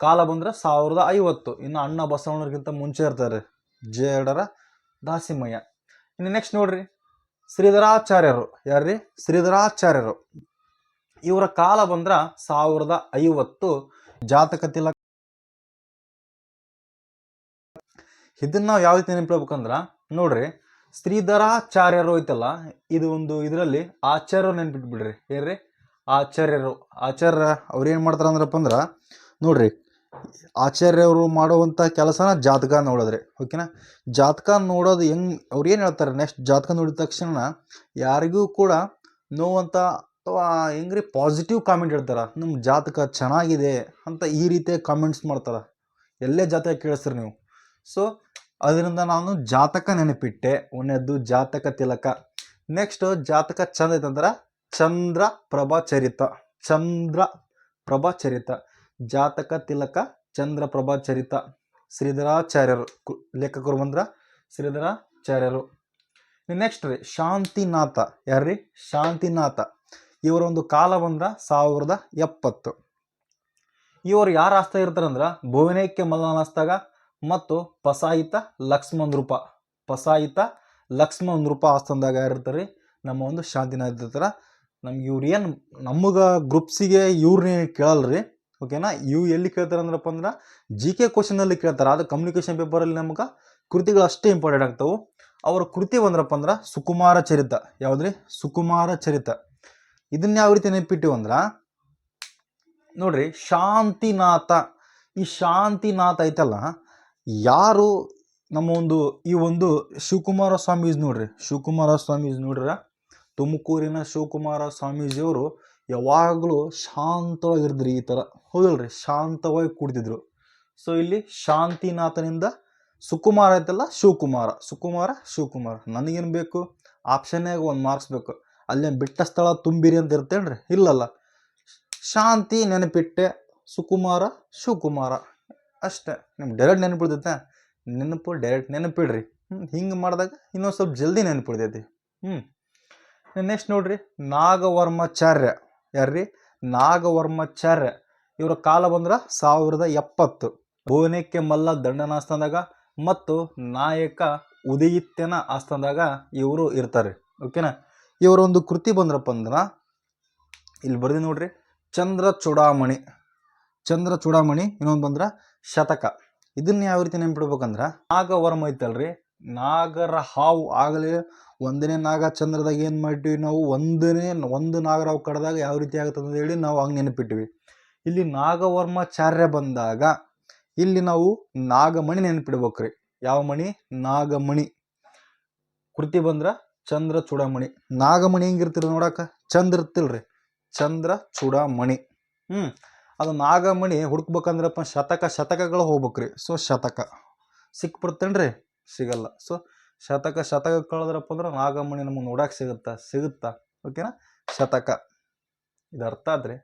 B: ಕಾಲ ಬಂದ್ರೆ ಸಾವಿರದ ಐವತ್ತು, ಇನ್ನು ಅಣ್ಣ ಬಸವಣ್ಣರಿಗಿಂತ ಮುಂಚೆ ಇರ್ತಾರೆ ಜೇಡರ ದಾಸಿಮಯ ಇನ್ನು ನೆಕ್ಸ್ಟ್ ನೋಡ್ರಿ, ಶ್ರೀಧರಾಚಾರ್ಯರು, ಯಾರ್ರಿ? ಶ್ರೀಧರಾಚಾರ್ಯರು. ಇವರ ಕಾಲ ಬಂದ್ರೆ ಸಾವಿರದ ಐವತ್ತು, ಜಾತಕ ತಿಲಕ ಇದನ್ನ ನಾವು ಯಾವ ರೀತಿ ನೆನಪಿಡ್ಬೇಕಂದ್ರ, ನೋಡ್ರಿ ಶ್ರೀಧರಾಚಾರ್ಯರು ಐತಲ್ಲ, ಇದು ಒಂದು ಇದರಲ್ಲಿ ಆಚಾರ್ಯರು ನೆನ್ಪಿಟ್ಬಿಡ್ರಿ ಏನ್ರಿ ಆಚಾರ್ಯರು, ಆಚಾರ್ಯ ಅವ್ರು ಏನು ಮಾಡ್ತಾರ ಅಂದ್ರಪ್ಪ ಅಂದ್ರ, ನೋಡ್ರಿ, ಆಚಾರ್ಯವರು ಮಾಡುವಂಥ ಕೆಲಸನ ಜಾತಕ ನೋಡಿದ್ರಿ ಓಕೆನಾ ಜಾತಕ ನೋಡೋದು ಹೆಂಗ್, ಅವ್ರು ಏನು ಹೇಳ್ತಾರೆ ನೆಕ್ಸ್ಟ್ ಜಾತಕ ನೋಡಿದ ತಕ್ಷಣ ಯಾರಿಗೂ ಕೂಡ ನೋವಂತ ಅಥವಾ ಹೆಂಗ್ರಿ ಪಾಸಿಟಿವ್ ಕಾಮೆಂಟ್ ಹೇಳ್ತಾರ ನಮ್ಮ ಜಾತಕ ಚೆನ್ನಾಗಿದೆ ಅಂತ ಈ ರೀತಿಯ ಕಾಮೆಂಟ್ಸ್ ಮಾಡ್ತಾರ. ಎಲ್ಲೇ ಜಾತಕ ಕೇಳಿಸ್ರಿ ನೀವು. ಸೊ ಅದರಿಂದ ನಾನು ಜಾತಕ ನೆನಪಿಟ್ಟೆ. ಒಂದೇದ್ದು ಜಾತಕ ತಿಲಕ. ನೆಕ್ಸ್ಟ್ ಜಾತಕ ಚಂದ ಐತಂದ್ರೆ ಚಂದ್ರ ಪ್ರಭಾ ಚರಿತ ಚಂದ್ರ ಪ್ರಭಾ ಚರಿತ ಜಾತಕ ತಿಲಕ ಚಂದ್ರ ಪ್ರಭಾ ಚರಿತ ಶ್ರೀಧರಾಚಾರ್ಯರು ಲೇಖಕರು ಬಂದ್ರ ಶ್ರೀಧರಾಚಾರ್ಯರು. ನೆಕ್ಸ್ಟ್ ರೀ, ಶಾಂತಿನಾಥ. ಯಾರ್ರಿ? ಶಾಂತಿನಾಥ. ಇವರ ಒಂದು ಕಾಲ ಬಂದ್ರ ಸಾವಿರದ ಎಪ್ಪತ್ತು. ಇವರು ಯಾರು ಆಸ್ತ ಇರ್ತಾರಂದ್ರ ಭುವನೇಕ್ಕೆ ಮಲ್ಲನ ಆಸ್ತಾಗ ಮತ್ತು ಪಸಾಯಿತ ಲಕ್ಷ್ಮಣ ರೂಪ. ಪಸಾಯಿತ ಲಕ್ಷ್ಮಣ ರೂಪ ಆಸ್ಥಾನದಾಗ ಯಾರಿರ್ತಾರೆ ನಮ್ಮ ಒಂದು ಶಾಂತಿನಾಥ ಹತ್ರ ನಮ್ಗೆ ಇವ್ರು ಏನು ನಮಗೆ ಗ್ರೂಪ್ಸಿಗೆ ಇವ್ರನ್ನೇ ಕೇಳಲ್ರಿ ಓಕೆನಾ ಇವು ಎಲ್ಲಿ ಕೇಳ್ತಾರೆ ಅಂದ್ರಪ್ಪ ಅಂದ್ರೆ ಜಿ ಕೆ ಕ್ವಶನಲ್ಲಿ ಕೇಳ್ತಾರೆ. ಅದು ಕಮ್ಯುನಿಕೇಶನ್ ಪೇಪರಲ್ಲಿ ನಮ್ಗೆ ಕೃತಿಗಳು ಅಷ್ಟೇ ಇಂಪಾರ್ಟೆಂಟ್ ಆಗ್ತವೆ. ಅವರ ಕೃತಿ ಬಂದ್ರಪ್ಪ ಅಂದ್ರೆ ಸುಕುಮಾರ ಚರಿತ. ಯಾವ್ದ್ರಿ? ಸುಕುಮಾರ ಚರಿತ. ಇದನ್ನ ಯಾವ ರೀತಿ ನೆನ್ಪಿಟ್ಟಿವಿ ಅಂದ್ರ, ನೋಡ್ರಿ, ಶಾಂತಿನಾಥ. ಈ ಶಾಂತಿನಾಥ ಐತಲ್ಲ ಯಾರು ನಮ್ಮ ಒಂದು, ಈ ಒಂದು ಶಿವಕುಮಾರ ಸ್ವಾಮೀಜಿ ನೋಡ್ರಿ. ಶಿವಕುಮಾರ ಸ್ವಾಮೀಜಿ ನೋಡ್ರ. ತುಮಕೂರಿನ ಶಿವಕುಮಾರ ಸ್ವಾಮೀಜಿಯವರು ಯಾವಾಗಲೂ ಶಾಂತವಾಗಿರಿದ್ರಿ ಈ ಥರ ಹೌದಲ್ರಿ? ಶಾಂತವಾಗಿ ಕೂಡ್ತಿದ್ರು. ಸೊ ಇಲ್ಲಿ ಶಾಂತಿನಾಥನಿಂದ ಸುಕುಮಾರ ಐತಲ್ಲ ಶಿವಕುಮಾರ. ಸುಕುಮಾರ, ಶಿವಕುಮಾರ. ನನಗೇನು ಬೇಕು? ಆಪ್ಷನ್ಯಾಗ ಒಂದು ಮಾರ್ಕ್ಸ್ ಬೇಕು. ಅಲ್ಲೇ ಬಿಟ್ಟ ಸ್ಥಳ ತುಂಬಿರಿ ಅಂತ ಇರ್ತೇನ್ರಿ? ಇಲ್ಲಲ್ಲ. ಶಾಂತಿ ನೆನಪಿಟ್ಟೆ ಸುಕುಮಾರ, ಶಿವಕುಮಾರ. ಅಷ್ಟೇ. ನಿಮ್ಗೆ ಡೈರೆಕ್ಟ್ ನೆನಪಿಡ್ತೈತೆ ನೆನಪು ಡೈರೆಕ್ಟ್ ನೆನಪಿಡ್ರಿ ಹ್ಞೂ ಹಿಂಗೆ ಮಾಡಿದಾಗ ಇನ್ನೊಂದು ಸ್ವಲ್ಪ ಜಲ್ದಿ ನೆನಪಿಡ್ತೈತಿ ಹ್ಞೂ ನೆಕ್ಸ್ಟ್ ನೋಡ್ರಿ, ನಾಗವರ್ಮಾಚಾರ್ಯ. ಯಾರ್ರಿ? ನಾಗವರ್ಮಾಚಾರ್ಯ. ಇವರ ಕಾಲ ಬಂದ್ರೆ ಸಾವಿರದ ಎಪ್ಪತ್ತು. ಭುವನಕ್ಕೆ ಮಲ್ಲ ದಂಡನ ಆಸ್ಥಾನದಾಗ ಮತ್ತು ನಾಯಕ ಉದಯಿತ್ಯನ ಆಸ್ಥಾನದಾಗ ಇವರು ಇರ್ತಾರೆ. ಓಕೆನಾ ಇವರ ಒಂದು ಕೃತಿ ಬಂದ್ರಪ್ಪ ಅಂದ್ರೆ, ಇಲ್ಲಿ ಬರ್ದಿ ನೋಡ್ರಿ, ಚಂದ್ರ ಚೂಡಾಮಣಿ. ಚಂದ್ರ ಚೂಡಾಮಣಿ, ಇನ್ನೊಂದು ಬಂದ್ರೆ ಶತಕ. ಇದನ್ನ ಯಾವ ರೀತಿ ನೆನ್ಪಿಡ್ಬೇಕಂದ್ರ ನಾಗವರ್ಮ ಐತಲ್ರಿ. ನಾಗರ ಹಾವು ಆಗಲೇ, ಒಂದನೇ ನಾಗ ಚಂದ್ರದಾಗ ಏನು ಮಾಡಿದ್ವಿ ನಾವು? ಒಂದನೇ, ಒಂದು ನಾಗರಾವ್ ಕಡ್ದಾಗ ಯಾವ ರೀತಿ ಆಗುತ್ತೆ ಅಂತ ಹೇಳಿ ನಾವು ಹಂಗೆ ನೆನಪಿಟ್ವಿ ಇಲ್ಲಿ ನಾಗವರ್ಮಾಚಾರ್ಯ ಬಂದಾಗ ಇಲ್ಲಿ ನಾವು ನಾಗಮಣಿ ನೆನಪಿಡ್ಬೇಕ್ರಿ. ಯಾವ ಮಣಿ? ನಾಗಮಣಿ. ಕೃತಿ ಬಂದ್ರ ಚಂದ್ರ ಚೂಡಾಮಣಿ. ನಾಗಮಣಿ ಹೆಂಗಿರ್ತಿರಿ ನೋಡಕ? ಚಂದ್ರ ಇರ್ತಿಲ್ರಿ. ಚಂದ್ರ ಚೂಡಾಮಣಿ. ಹ್ಮ್. ಅದು ನಾಗಮಣಿ ಹುಡುಕ್ಬೇಕಂದ್ರಪ್ಪ ಶತಕ ಶತಕಗಳು ಹೋಗ್ಬೇಕ್ರಿ. ಸೊ, ಶತಕ. ಸಿಕ್ಬಿಡ್ತೇನ್ರಿ? ಸಿಗಲ್ಲ. ಸೊ, ಶತಕ ಶತಕ ಕಳೆದ್ರಪ್ಪ ಅಂದ್ರೆ ನಾಗಮಣಿ ನಮಗೆ ನೋಡಕ್ಕೆ ಸಿಗುತ್ತಾ? ಸಿಗುತ್ತಾ? ಓಕೆನಾ ಶತಕ. ಇದು ಅರ್ಥ ಆದ್ರಿ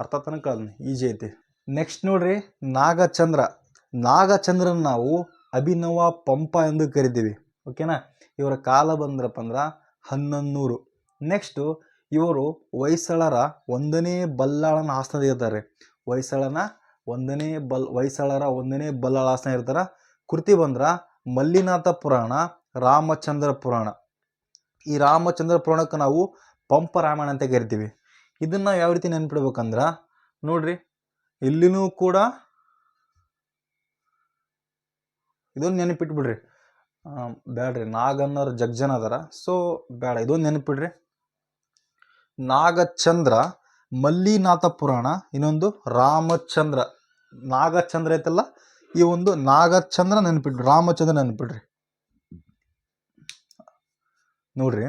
B: ಅರ್ಥ ತನಕ ಈಜಿ ಐತಿ. ನೆಕ್ಸ್ಟ್ ನೋಡ್ರಿ, ನಾಗಚಂದ್ರ. ನಾಗಚಂದ್ರನ ನಾವು ಅಭಿನವ ಪಂಪ ಎಂದು ಕರಿತೀವಿ. ಓಕೆನಾ ಇವರ ಕಾಲ ಬಂದ್ರಪ್ಪ ಅಂದ್ರೆ ಹನ್ನೊಂದು ನೂರು ನೆಕ್ಸ್ಟು ಇವರು ಹೊಯ್ಸಳರ ಒಂದನೇ ಬಲ್ಲಾಳನ ಆಸ್ಥಾನ ಇರ್ತಾರೆ. ಹೊಯ್ಸಳನ ಒಂದನೇ ಬಲ್, ಹೊಯ್ಸಳರ ಒಂದನೇ ಬಲ್ಲಾಳ ಆಸ್ಥಾನ ಇರ್ತಾರ. ಕೃತಿ ಬಂದ್ರ ಮಲ್ಲಿನಾಥ ಪುರಾಣ, ರಾಮಚಂದ್ರ ಪುರಾಣ. ಈ ರಾಮಚಂದ್ರ ಪುರಾಣಕ್ಕೆ ನಾವು ಪಂಪ ರಾಮಾಯಣ ಅಂತ ಕರಿತೀವಿ. ಇದನ್ನ ಯಾವ ರೀತಿ ನೆನ್ಪಿಡ್ಬೇಕಂದ್ರೆ, ನೋಡ್ರಿ, ಇಲ್ಲಿನೂ ಕೂಡ ಇದೊಂದು ನೆನಪಿಟ್ಬಿಡ್ರಿ. ಬೇಡ್ರಿ ನಾಗನ್ನರ್ ಜಗ್ಜನ ಅದಾರ. ಸೊ ಬೇಡ ಇದೊಂದು ನೆನಪಿಡ್ರಿ. ನಾಗಚಂದ್ರ, ಮಲ್ಲಿನಾಥ ಪುರಾಣ, ಇನ್ನೊಂದು ರಾಮಚಂದ್ರ. ನಾಗಚಂದ್ರ ಐತಲ್ಲ, ಈ ಒಂದು ನಾಗಚಂದ್ರ ನೆನಪಿಡ್ರಿ, ರಾಮಚಂದ್ರ ನೆನಪಿಡ್ರಿ. ನೋಡ್ರಿ,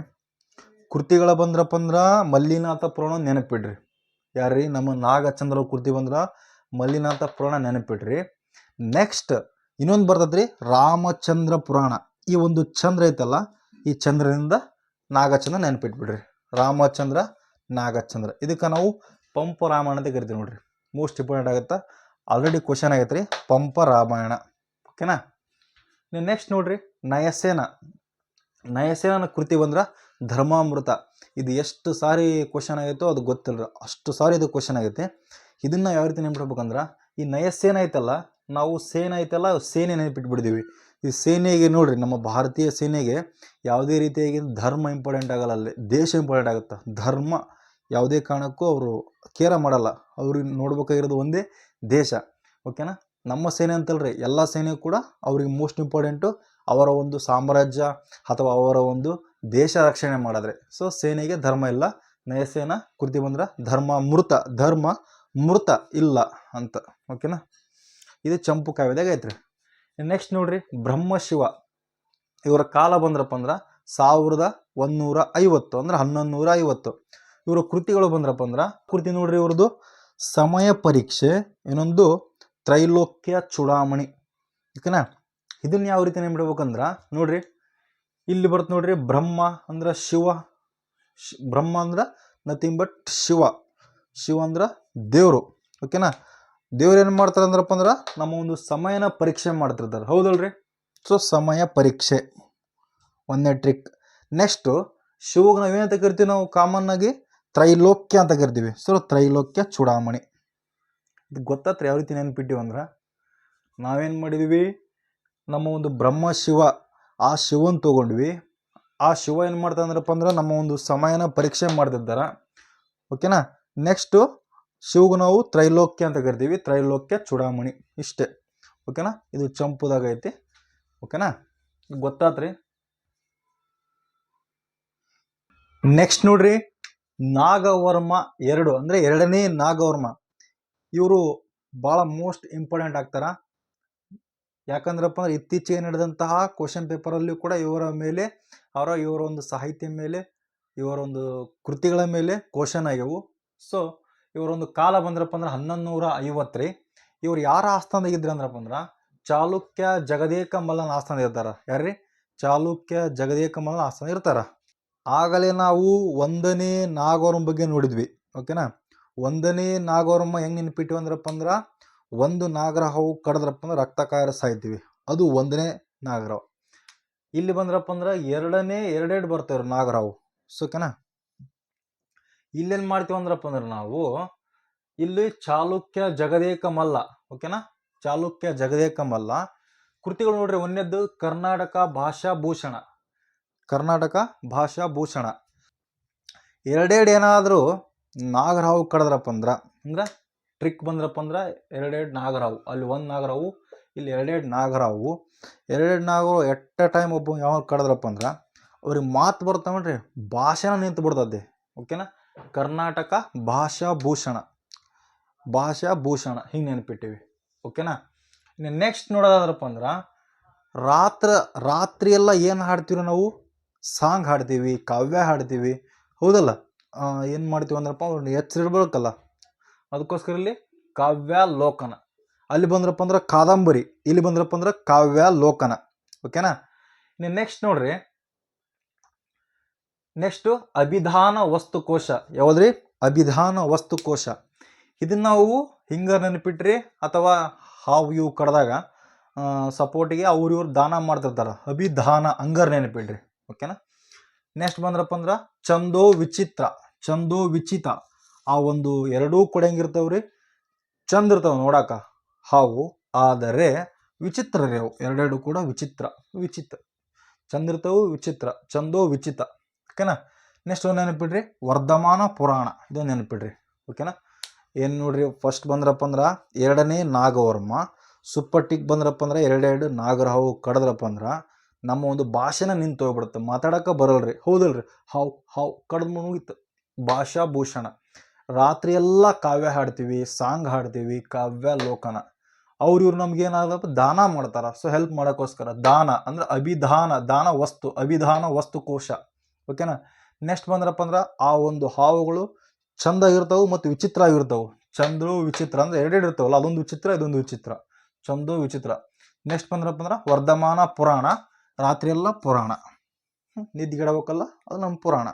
B: ಕೃತಿಗಳ ಬಂದ್ರಪ್ಪ ಅಂದ್ರೆ ಮಲ್ಲಿನಾಥ ಪುರಾಣ ನೆನಪಿಡ್ರಿ. ಯಾರ್ರಿ, ನಮ್ಮ ನಾಗಚಂದ್ರ ಕೃತಿ ಬಂದ್ರ ಮಲ್ಲಿನಾಥ ಪುರಾಣ ನೆನಪಿಡ್ರಿ. ನೆಕ್ಸ್ಟ್ ಇನ್ನೊಂದು ಬರ್ತದ್ರಿ, ರಾಮಚಂದ್ರ ಪುರಾಣ. ಈ ಒಂದು ಚಂದ್ರ ಐತಲ್ಲ, ಈ ಚಂದ್ರನಿಂದ ನಾಗಚಂದ್ರ ನೆನಪಿಟ್ಬಿಡ್ರಿ. ರಾಮಚಂದ್ರ, ನಾಗಚಂದ್ರ. ಇದಕ್ಕೆ ನಾವು ಪಂಪ ರಾಮಾಯಣ ಅಂತ ಕರಿತೀವಿ ನೋಡ್ರಿ. ಮೋಸ್ಟ್ ಇಂಪಾರ್ಟೆಂಟ್ ಆಗುತ್ತಾ. ಆಲ್ರೆಡಿ ಕ್ವಶನ್ ಆಗೈತೆ ರೀ. ಪಂಪ ರಾಮಾಯಣ. ಓಕೆನಾ ನೆಕ್ಸ್ಟ್ ನೋಡ್ರಿ. ನಯಸೇನ. ನಯಸೇನನ ಕೃತಿ ಬಂದ್ರ ಧರ್ಮಾಮೃತ. ಇದು ಎಷ್ಟು ಸಾರಿ ಕ್ವಶನ್ ಆಗೈತೋ ಅದು ಗೊತ್ತಿಲ್ಲ ಅಷ್ಟು ಸಾರಿ ಇದು ಕ್ವಶನ್ ಆಗೈತೆ. ಇದನ್ನ ಯಾವ ರೀತಿ ನೆನ್ಪಿಡ್ಬೇಕಂದ್ರ, ಈ ನಯಸೇನ ಐತಲ್ಲ, ನಾವು ಸೇನ ಐತಲ್ಲ, ಸೇನೆ ನೆನಪಿಟ್ಬಿಡ್ತೀವಿ. ಈ ಸೇನೆಗೆ ನೋಡಿರಿ, ನಮ್ಮ ಭಾರತೀಯ ಸೇನೆಗೆ ಯಾವುದೇ ರೀತಿಯಾಗಿ ಧರ್ಮ ಇಂಪಾರ್ಟೆಂಟ್ ಆಗಲ್ಲ ಅಲ್ಲಿ ದೇಶ ಇಂಪಾರ್ಟೆಂಟ್ ಆಗುತ್ತೆ? ಧರ್ಮ ಯಾವುದೇ ಕಾರಣಕ್ಕೂ ಅವರು ಕೇರ ಮಾಡಲ್ಲ. ಅವ್ರಿಗೆ ನೋಡ್ಬೇಕಾಗಿರೋದು ಒಂದೇ ದೇಶ. ಓಕೆನಾ ನಮ್ಮ ಸೇನೆ ಅಂತಲ್ರಿ, ಎಲ್ಲ ಸೇನೆ ಕೂಡ ಅವ್ರಿಗೆ ಮೋಸ್ಟ್ ಇಂಪಾರ್ಟೆಂಟು ಅವರ ಒಂದು ಸಾಮ್ರಾಜ್ಯ ಅಥವಾ ಅವರ ಒಂದು ದೇಶ ರಕ್ಷಣೆ ಮಾಡಿದ್ರೆ. ಸೊ ಸೇನೆಗೆ ಧರ್ಮ ಇಲ್ಲ. ನಯಸೇನ ಕೃತಿ ಬಂದ್ರೆ ಧರ್ಮ ಮೃತ ಧರ್ಮ ಮೃತ ಇಲ್ಲ ಅಂತ. ಓಕೆನಾ ಇದು ಚಂಪು ಕಾವ್ಯದಾಗ ಐತ್ರಿ. ನೆಕ್ಸ್ಟ್ ನೋಡ್ರಿ ಬ್ರಹ್ಮಶಿವ ಇವರ ಕಾಲ ಬಂದ್ರಪ್ಪ ಅಂದ್ರೆ ಸಾವಿರದ ಒಂದೂರ ಐವತ್ತು, ಅಂದ್ರೆ ಹನ್ನೊಂದು ನೂರ ಐವತ್ತು. ಇವರ ಕೃತಿಗಳು ಬಂದ್ರಪ್ಪ ಅಂದ್ರೆ, ಕೃತಿ ನೋಡ್ರಿ ಇವ್ರದ್ದು. ಸಮಯ ಪರೀಕ್ಷೆ, ಇನ್ನೊಂದು ತ್ರೈಲೋಕ್ಯ ಚುಡಾಮಣಿ. ಓಕೆನಾ? ಇದನ್ನ ಯಾವ ರೀತಿ ನೆನ್ಬಿಡ್ಬೇಕಂದ್ರ ನೋಡ್ರಿ, ಇಲ್ಲಿ ಬರುತ್ತೆ ನೋಡ್ರಿ, ಬ್ರಹ್ಮ ಅಂದ್ರೆ ಶಿವ ಬ್ರಹ್ಮ ಅಂದ್ರೆ ನಥಿಂಗ್ ಬಟ್ ಶಿವ. ಶಿವ ಅಂದ್ರೆ ದೇವರು. ಓಕೆನಾ? ದೇವ್ರು ಏನು ಮಾಡ್ತಾರೆ ಅಂದ್ರಪ್ಪ ಅಂದ್ರೆ ನಮ್ಮ ಒಂದು ಸಮಯನ ಪರೀಕ್ಷೆ ಮಾಡ್ತಿರ್ತಾರೆ. ಹೌದಲ್ರಿ? ಸೊ ಸಮಯ ಪರೀಕ್ಷೆ. ಒಂದನೇ ಟ್ರಿಕ್ ನೆಕ್ಸ್ಟು ಶಿವಗೆ ಏನಂತ ಕರಿತೀವಿ ನಾವು? ಕಾಮನ್ ಆಗಿ ತ್ರೈಲೋಕ್ಯ ಅಂತ ಕರಿತೀವಿ. ಸೊ ತ್ರೈಲೋಕ್ಯ ಚೂಡಾಮಣಿ. ಇದು ಗೊತ್ತಾತ್ರಿ ಯಾವ ರೀತಿ ನೆನ್ಪಿಟ್ಟಿವಿ ಅಂದ್ರೆ? ನಾವೇನು ಮಾಡಿದ್ವಿ? ನಮ್ಮ ಒಂದು ಬ್ರಹ್ಮ ಶಿವ, ಆ ಶಿವನ್ ತಗೊಂಡ್ವಿ. ಆ ಶಿವ ಏನು ಮಾಡ್ತಾ ಅಂದ್ರಪ್ಪ ಅಂದ್ರೆ ನಮ್ಮ ಒಂದು ಸಮಯನ ಪರೀಕ್ಷೆ ಮಾಡ್ತಿದ್ದಾರೆ ಓಕೆನಾ ನೆಕ್ಸ್ಟು ಶಿವಗೆ ನಾವು ತ್ರೈಲೋಕ್ಯ ಅಂತ ಕರಿತೀವಿ, ತ್ರೈಲೋಕ್ಯ ಚೂಡಾಮಣಿ ಇಷ್ಟೇ. ಓಕೆನಾ? ಇದು ಚಂಪುದಾಗ ಐತಿ. ಓಕೆನಾ? ಗೊತ್ತಾತ್ರಿ? ನೆಕ್ಸ್ಟ್ ನೋಡ್ರಿ. ನಾಗವರ್ಮ ಎರಡು, ಅಂದ್ರೆ ಎರಡನೇ ನಾಗವರ್ಮ. ಇವರು ಭಾಳ ಮೋಸ್ಟ್ ಇಂಪಾರ್ಟೆಂಟ್ ಆಗ್ತಾರ. ಯಾಕಂದ್ರಪ್ಪ ಅಂದ್ರೆ ಇತ್ತೀಚೆಗೆ ನಡೆದಂತಹ ಕ್ವಶನ್ ಪೇಪರಲ್ಲೂ ಕೂಡ ಇವರ ಮೇಲೆ, ಅವರ ಇವರ ಒಂದು ಸಾಹಿತ್ಯ ಮೇಲೆ, ಇವರ ಒಂದು ಕೃತಿಗಳ ಮೇಲೆ ಕ್ವಶನ್ ಆಗ್ಯವು. ಸೊ ಇವರೊಂದು ಕಾಲ ಬಂದ್ರಪ್ಪ ಅಂದ್ರೆ ಹನ್ನೊಂದು ನೂರ ಐವತ್ತ್ರಿ ಇವ್ರು ಯಾರ ಆಸ್ಥಾನದಾಗಿದ್ರು ಅಂದ್ರಪ್ಪ ಅಂದ್ರೆ ಚಾಲುಕ್ಯ ಜಗದೇಕ ಮಲ್ಲನ ಆಸ್ಥಾನ ಇರ್ತಾರ ಯಾರ್ರಿ ಚಾಲುಕ್ಯ ಜಗದೇಕ ಮಲ್ಲನ ಆಸ್ಥಾನ ಇರ್ತಾರ. ಆಗಲೇ ನಾವು ಒಂದನೇ ನಾಗವರ್ಮ ಬಗ್ಗೆ ನೋಡಿದ್ವಿ. ಓಕೆನಾ? ಒಂದನೇ ನಾಗವರ್ಮ ಹೆಂಗೆ ನೆನ್ಪಿಟ್ಟಿವಿ ಅಂದ್ರಪ್ಪ ಅಂದ್ರೆ ಒಂದು ನಾಗರಹಾವು ಕಡದ್ರಪ್ಪ ಅಂದ್ರೆ ರಕ್ತ ಕಾಯರ ಸಾಯ್ತೀವಿ. ಅದು ಒಂದನೇ ನಾಗರಾವ್ ಇಲ್ಲಿ ಬಂದ್ರಪ್ಪ ಅಂದ್ರೆ ಎರಡನೇ ಎರಡೆರಡು ಬರ್ತಾವ್ರಿ ನಾಗರಾವು ಸೊ ಓಕೆನಾ ಇಲ್ಲೇನ್ ಮಾಡ್ತೀವಿ ಅಂದ್ರಪ್ಪ ಅಂದ್ರೆ ನಾವು ಇಲ್ಲಿ ಚಾಲುಕ್ಯ ಜಗದೇಕ ಮಲ್ಲ ಓಕೆನಾ ಚಾಲುಕ್ಯ ಜಗದೇಕ ಮಲ್ಲ ಕೃತಿಗಳು ನೋಡ್ರಿ ಒಂದೇದ್ದು ಕರ್ನಾಟಕ ಭಾಷಾ ಭೂಷಣ. ಕರ್ನಾಟಕ ಭಾಷಾ ಭೂಷಣ. ಎರಡೆರಡು ಏನಾದರೂ ನಾಗರಾವು ಕಡದ್ರಪ್ಪ ಅಂದ್ರೆ ಅಂದ್ರೆ ಟ್ರಿಕ್ ಬಂದ್ರಪ್ಪ ಅಂದ್ರೆ ಎರಡೆರಡು ನಾಗರಾವು ಅಲ್ಲಿ ಒಂದು ನಾಗರಾವು ಇಲ್ಲಿ ಎರಡೆರಡು ನಾಗರಾವು ಎರಡೆರಡು ನಾಗರು ಎಟ್ ಟೈಮ್ ಒಬ್ಬ ಯಾವ ಕಡದ್ರಪ್ಪ ಅಂದ್ರೆ, ಅವ್ರಿಗೆ ಮಾತು ಬರ್ತಾವನ್ರಿ ಭಾಷೆನ ನಿಂತು ಬಿಡ್ತದೆ ಓಕೆನಾ ಕರ್ನಾಟಕ ಭಾಷಾ ಭೂಷಣ. ಭಾಷಾ ಭೂಷಣ ಹಿಂಗೆ ನೆನಪಿಟ್ಟೀವಿ. ಓಕೆನಾ ಇನ್ನು ನೆಕ್ಸ್ಟ್ ನೋಡೋದಾದ್ರಪ್ಪ ಅಂದ್ರೆ, ರಾತ್ರ, ರಾತ್ರಿ ಎಲ್ಲ ಏನು ಹಾಡ್ತೀವಿ ನಾವು? ಸಾಂಗ್ ಹಾಡ್ತೀವಿ, ಕಾವ್ಯ ಹಾಡ್ತೀವಿ. ಹೌದಲ್ಲ? ಏನು ಮಾಡ್ತೀವಿ ಅಂದ್ರಪ್ಪ ಅವ್ರನ್ನ ಎಚ್ಚರಿಡ್ಬೇಕಲ್ಲ ಅದಕ್ಕೋಸ್ಕರ ಇಲ್ಲಿ ಕಾವ್ಯ ಲೋಕನ. ಅಲ್ಲಿ ಬಂದ್ರಪ್ಪ ಅಂದ್ರೆ ಕಾದಂಬರಿ, ಇಲ್ಲಿ ಬಂದ್ರಪ್ಪ ಅಂದ್ರೆ ಕಾವ್ಯ ಲೋಕನ. ಓಕೆನಾ ಇನ್ನು ನೆಕ್ಸ್ಟ್ ನೋಡ್ರಿ ನೆಕ್ಸ್ಟು ಅಭಿಧಾನ ವಸ್ತುಕೋಶ. ಯಾವ್ದ್ರಿ? ಅಭಿಧಾನ ವಸ್ತುಕೋಶ. ಇದನ್ನ ನಾವು ಹಿಂಗ ನೆನಪಿಟ್ರಿ ಅಥವಾ ಹಾವು ಇವು ಕಡ್ದಾಗ ಸಪೋರ್ಟಿಗೆ ಅವ್ರು ಇವ್ರು ದಾನ ಮಾಡ್ತಿರ್ತಾರ. ಅಭಿಧಾನ ಹಂಗಾರ ನೆನಪಿಡ್ರಿ ಓಕೆನಾ? ನೆಕ್ಸ್ಟ್ ಬಂದ್ರಪ್ಪ ಅಂದ್ರೆ ಚಂದೋ ವಿಚಿತ್ರ. ಚಂದೋ ವಿಚಿತ. ಆ ಒಂದು ಎರಡೂ ಕೂಡ ಹೆಂಗಿರ್ತಾವ್ರಿ ಚಂದ ಇರ್ತಾವ ನೋಡಾಕ ಹಾವು. ಆದರೆ ವಿಚಿತ್ರ ರೀ ಅವು. ಎರಡೆರಡು ಕೂಡ ವಿಚಿತ್ರ. ವಿಚಿತ್ರ ಚಂದಿರ್ತಾವು ವಿಚಿತ್ರ. ಚಂದೋ ವಿಚಿತ. ಓಕೆನಾ? ನೆಕ್ಸ್ಟ್ ಒಂದು ನೆನಪಿಡ್ರಿ, ವರ್ಧಮಾನ ಪುರಾಣ. ಇದು ನೆನಪಿಡ್ರಿ, ಓಕೆನಾ? ಏನು ನೋಡ್ರಿ ಫಸ್ಟ್ ಬಂದ್ರಪ್ಪ ಅಂದ್ರೆ ಎರಡನೇ ನಾಗವರ್ಮ, ಸುಪ್ಪಟ್ಟಿಗೆ ಬಂದ್ರಪ್ಪ ಅಂದ್ರೆ ಎರಡೆರಡು ನಾಗರಹಾವು ಕಡದ್ರಪ್ಪ ಅಂದ್ರೆ ನಮ್ಮ ಒಂದು ಭಾಷೆನ ನಿಂತು ಹೋಗ್ಬಿಡುತ್ತೆ. ಮಾತಾಡೋಕೆ ಬರಲ್ರಿ, ಹೌದಲ್ರಿ? ಹಾವು ಹಾವು ಕಡ್ದು ಮುಗಿತು ಭಾಷಾ ಭೂಷಣ. ರಾತ್ರಿ ಎಲ್ಲ ಕಾವ್ಯ ಹಾಡ್ತೀವಿ, ಸಾಂಗ್ ಹಾಡ್ತೀವಿ, ಕಾವ್ಯ ಲೋಕನ. ಅವ್ರು ಇವ್ರು ನಮ್ಗೆ ದಾನ ಮಾಡ್ತಾರ. ಸೊ ಹೆಲ್ಪ್ ಮಾಡೋಕ್ಕೋಸ್ಕರ ದಾನ ಅಂದ್ರೆ ಅಭಿಧಾನ, ದಾನ ವಸ್ತು, ಅಭಿಧಾನ ವಸ್ತು ಕೋಶ. ಓಕೆನಾ ನೆಕ್ಸ್ಟ್ ಬಂದ್ರಪ್ಪ ಅಂದ್ರೆ ಆ ಒಂದು ಹಾವುಗಳು ಚಂದ ಇರ್ತಾವು ಮತ್ತು ವಿಚಿತ್ರ ಆಗಿರ್ತವೆ. ಚಂದ್ರು ವಿಚಿತ್ರ ಅಂದ್ರೆ ಎರಡೆರಡು ಇರ್ತಾವಲ್ಲ, ಅದೊಂದು ವಿಚಿತ್ರ, ಇದೊಂದು ವಿಚಿತ್ರ. ಚಂದು ವಿಚಿತ್ರ. ನೆಕ್ಸ್ಟ್ ಬಂದ್ರಪ್ಪ ಅಂದ್ರೆ ವರ್ಧಮಾನ ಪುರಾಣ, ರಾತ್ರಿ ಎಲ್ಲ ಪುರಾಣ. ನಿದ್ದಿಗಿಡಬೇಕಲ್ಲ ಅದು ನಮ್ಮ ಪುರಾಣ.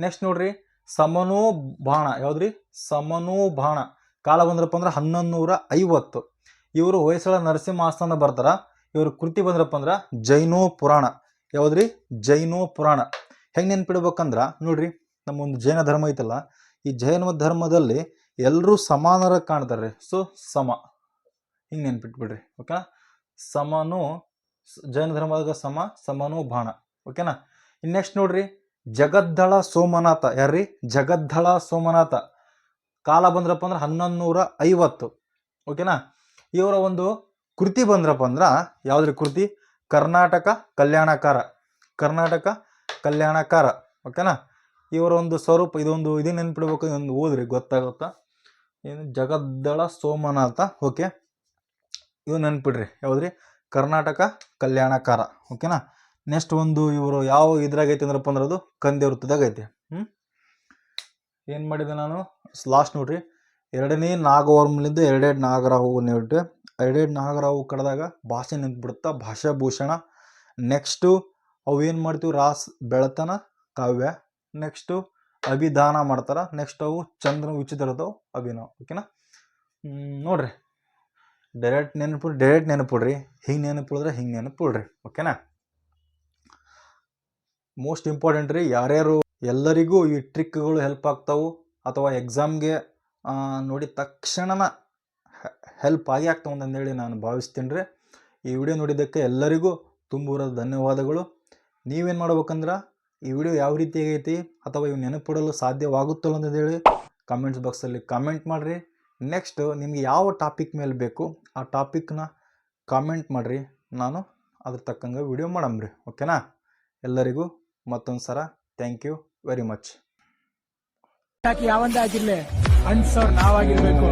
B: ನೆಕ್ಸ್ಟ್ ನೋಡ್ರಿ, ಸಮನೋ ಬಾಣ, ಯಾವ್ದ್ರಿ? ಸಮನೋ ಬಾಣ. ಕಾಲ ಬಂದ್ರಪ್ಪ ಅಂದ್ರೆ ಹನ್ನೊಂದು ನೂರ ಐವತ್ತು. ಇವರು ಹೊಯ್ಸಳ ನರಸಿಂಹ ಆಸ್ಥಾನ ಬರ್ತಾರ. ಇವರು ಕೃತಿ ಬಂದ್ರಪ್ಪ ಅಂದ್ರೆ ಜೈನೋ ಪುರಾಣ. ಯಾವ್ದ್ರಿ? ಜೈನೋ ಪುರಾಣ. ಹೆಂಗೆ ನೆನ್ಪಿಡ್ಬೇಕಂದ್ರೆ, ನೋಡ್ರಿ ನಮ್ಮ ಒಂದು ಜೈನ ಧರ್ಮ ಐತಲ್ಲ, ಈ ಜೈನ ಧರ್ಮದಲ್ಲಿ ಎಲ್ಲರೂ ಸಮಾನರ ಕಾಣ್ತಾರೆ ಸೊ, ಸಮ. ಹಿಂಗೆ ನೆನ್ಪಿಟ್ಬಿಡ್ರಿ, ಓಕೆನಾ? ಸಮನು ಜೈನ ಧರ್ಮದಾಗ ಸಮ, ಸಮನೋ ಬಾಣ, ಓಕೆನಾ? ಇನ್ನು ನೆಕ್ಸ್ಟ್ ನೋಡ್ರಿ ಜಗದ್ದಳ ಸೋಮನಾಥ. ಯಾರ್ರಿ? ಜಗದ್ದಳ ಸೋಮನಾಥ. ಕಾಲ ಬಂದ್ರಪ್ಪ ಅಂದ್ರೆ ಹನ್ನೊಂದು ನೂರ ಐವತ್ತು, ಓಕೆನಾ? ಇವರ ಒಂದು ಕೃತಿ ಬಂದ್ರಪ್ಪ ಅಂದ್ರೆ, ಯಾವ್ದ್ರಿ ಕೃತಿ? ಕರ್ನಾಟಕ ಕಲ್ಯಾಣಕಾರ. ಕರ್ನಾಟಕ ಕಲ್ಯಾಣಕಾರ. ಓಕೆನಾ ಇವರ ಒಂದು ಸ್ವರೂಪ, ಇದೊಂದು ಇದು ನೆನ್ಪಿಡ್ಬೇಕು, ಇದೊಂದು ಓದ್ರಿ, ಗೊತ್ತಾಗುತ್ತಾ? ಏನು ಜಗದ್ದಳ ಸೋಮನಾಥ ಓಕೆ ಇದು ನೆನ್ಪಿಡ್ರಿ, ಯಾವ್ದ್ರಿ? ಕರ್ನಾಟಕ ಕಲ್ಯಾಣಕಾರ. ಓಕೆನಾ ನೆಕ್ಸ್ಟ್ ಒಂದು ಇವರು ಯಾವ ಇದ್ರಾಗೈತಿ ಅಂದ್ರಪ್ಪ ಅಂದ್ರೆ ಅದು ಕಂದೆ ವೃತ್ತದಾಗ ಐತಿ. ಹ್ಞೂ ಏನು ಮಾಡಿದೆ ನಾನು? ಲಾಸ್ಟ್ ನೋಡ್ರಿ. ಎರಡನೇ ನಾಗವರ್ಮಲಿಂದ ಎರಡೆರಡು ನಾಗರ ಹೂವು ನೀಡ್ರಿ ಎರಡೆರಡು ನಾಗರಾವು ಕಡ್ದಾಗ ಭಾಷೆ ನಿಂತ್ಬಿಡುತ್ತಾ ಭಾಷಾ ಭೂಷಣ. ನೆಕ್ಸ್ಟು ಅವು ಏನು ಮಾಡ್ತೀವಿ? ರಾಸ್ ಬೆಳತನ ಕಾವ್ಯ. ನೆಕ್ಸ್ಟು ಅಭಿದಾನ ಮಾಡ್ತಾರೆ. ನೆಕ್ಸ್ಟ್ ಅವು ಚಂದ್ರ ವಿಚಿತ್ರದವು ಅಭಿನವ್. ಓಕೆನಾ ನೋಡ್ರಿ. ಡೈರೆಕ್ಟ್ ನೆನಪು ಡೈರೆಕ್ಟ್ ನೆನಪಿಡ್ರಿ. ಹಿಂಗೆ ನೆನಪಿಡಿದ್ರೆ ಹಿಂಗೆ ನೆನಪಿಡ್ರಿ. ಓಕೆನಾ ಮೋಸ್ಟ್ ಇಂಪಾರ್ಟೆಂಟ್ ರೀ ಯಾರ್ಯಾರು ಎಲ್ಲರಿಗೂ ಈ ಟ್ರಿಕ್ಗಳು ಹೆಲ್ಪ್ ಆಗ್ತಾವು ಅಥವಾ ಎಕ್ಸಾಮ್ಗೆ ನೋಡಿದ ತಕ್ಷಣನ ಹೆಲ್ಪ್ ಆಗಿ ಆಗ್ತವೆ ಅಂತಂದೇಳಿ ನಾನು ಭಾವಿಸ್ತೀನಿ ರೀ ಈ ವಿಡಿಯೋ ನೋಡಿದ್ದಕ್ಕೆ ಎಲ್ಲರಿಗೂ ತುಂಬೂರ ಧನ್ಯವಾದಗಳು. ನೀವೇನು ಮಾಡ್ಬೇಕಂದ್ರೆ, ಈ ವಿಡಿಯೋ ಯಾವ ರೀತಿ ಆಗೈತಿ ಅಥವಾ ಇವು ನೆನಪಿಡಲು ಸಾಧ್ಯವಾಗುತ್ತಲ್ಲ ಅಂತಂದೇಳಿ ಕಮೆಂಟ್ಸ್ ಬಾಕ್ಸಲ್ಲಿ ಕಮೆಂಟ್ ಮಾಡಿರಿ. ನೆಕ್ಸ್ಟ್ ನಿಮಗೆ ಯಾವ ಟಾಪಿಕ್ ಮೇಲೆ ಬೇಕು, ಆ ಟಾಪಿಕ್ನ ಕಾಮೆಂಟ್ ಮಾಡಿರಿ. ನಾನು ಅದ್ರ ತಕ್ಕಂಗೆ ವಿಡಿಯೋ ಮಾಡಮ್ರಿ ಓಕೆನಾ ಎಲ್ಲರಿಗೂ ಮತ್ತೊಂದು ಸಲ ಥ್ಯಾಂಕ್ ಯು ವೆರಿ ಮಚ್
A: ಯಾವಂದೇ ಆಗಿರ್ಲಿ, ಅನ್ಸೋರ್ ನಾವಾಗಿರ್ಬೇಕು.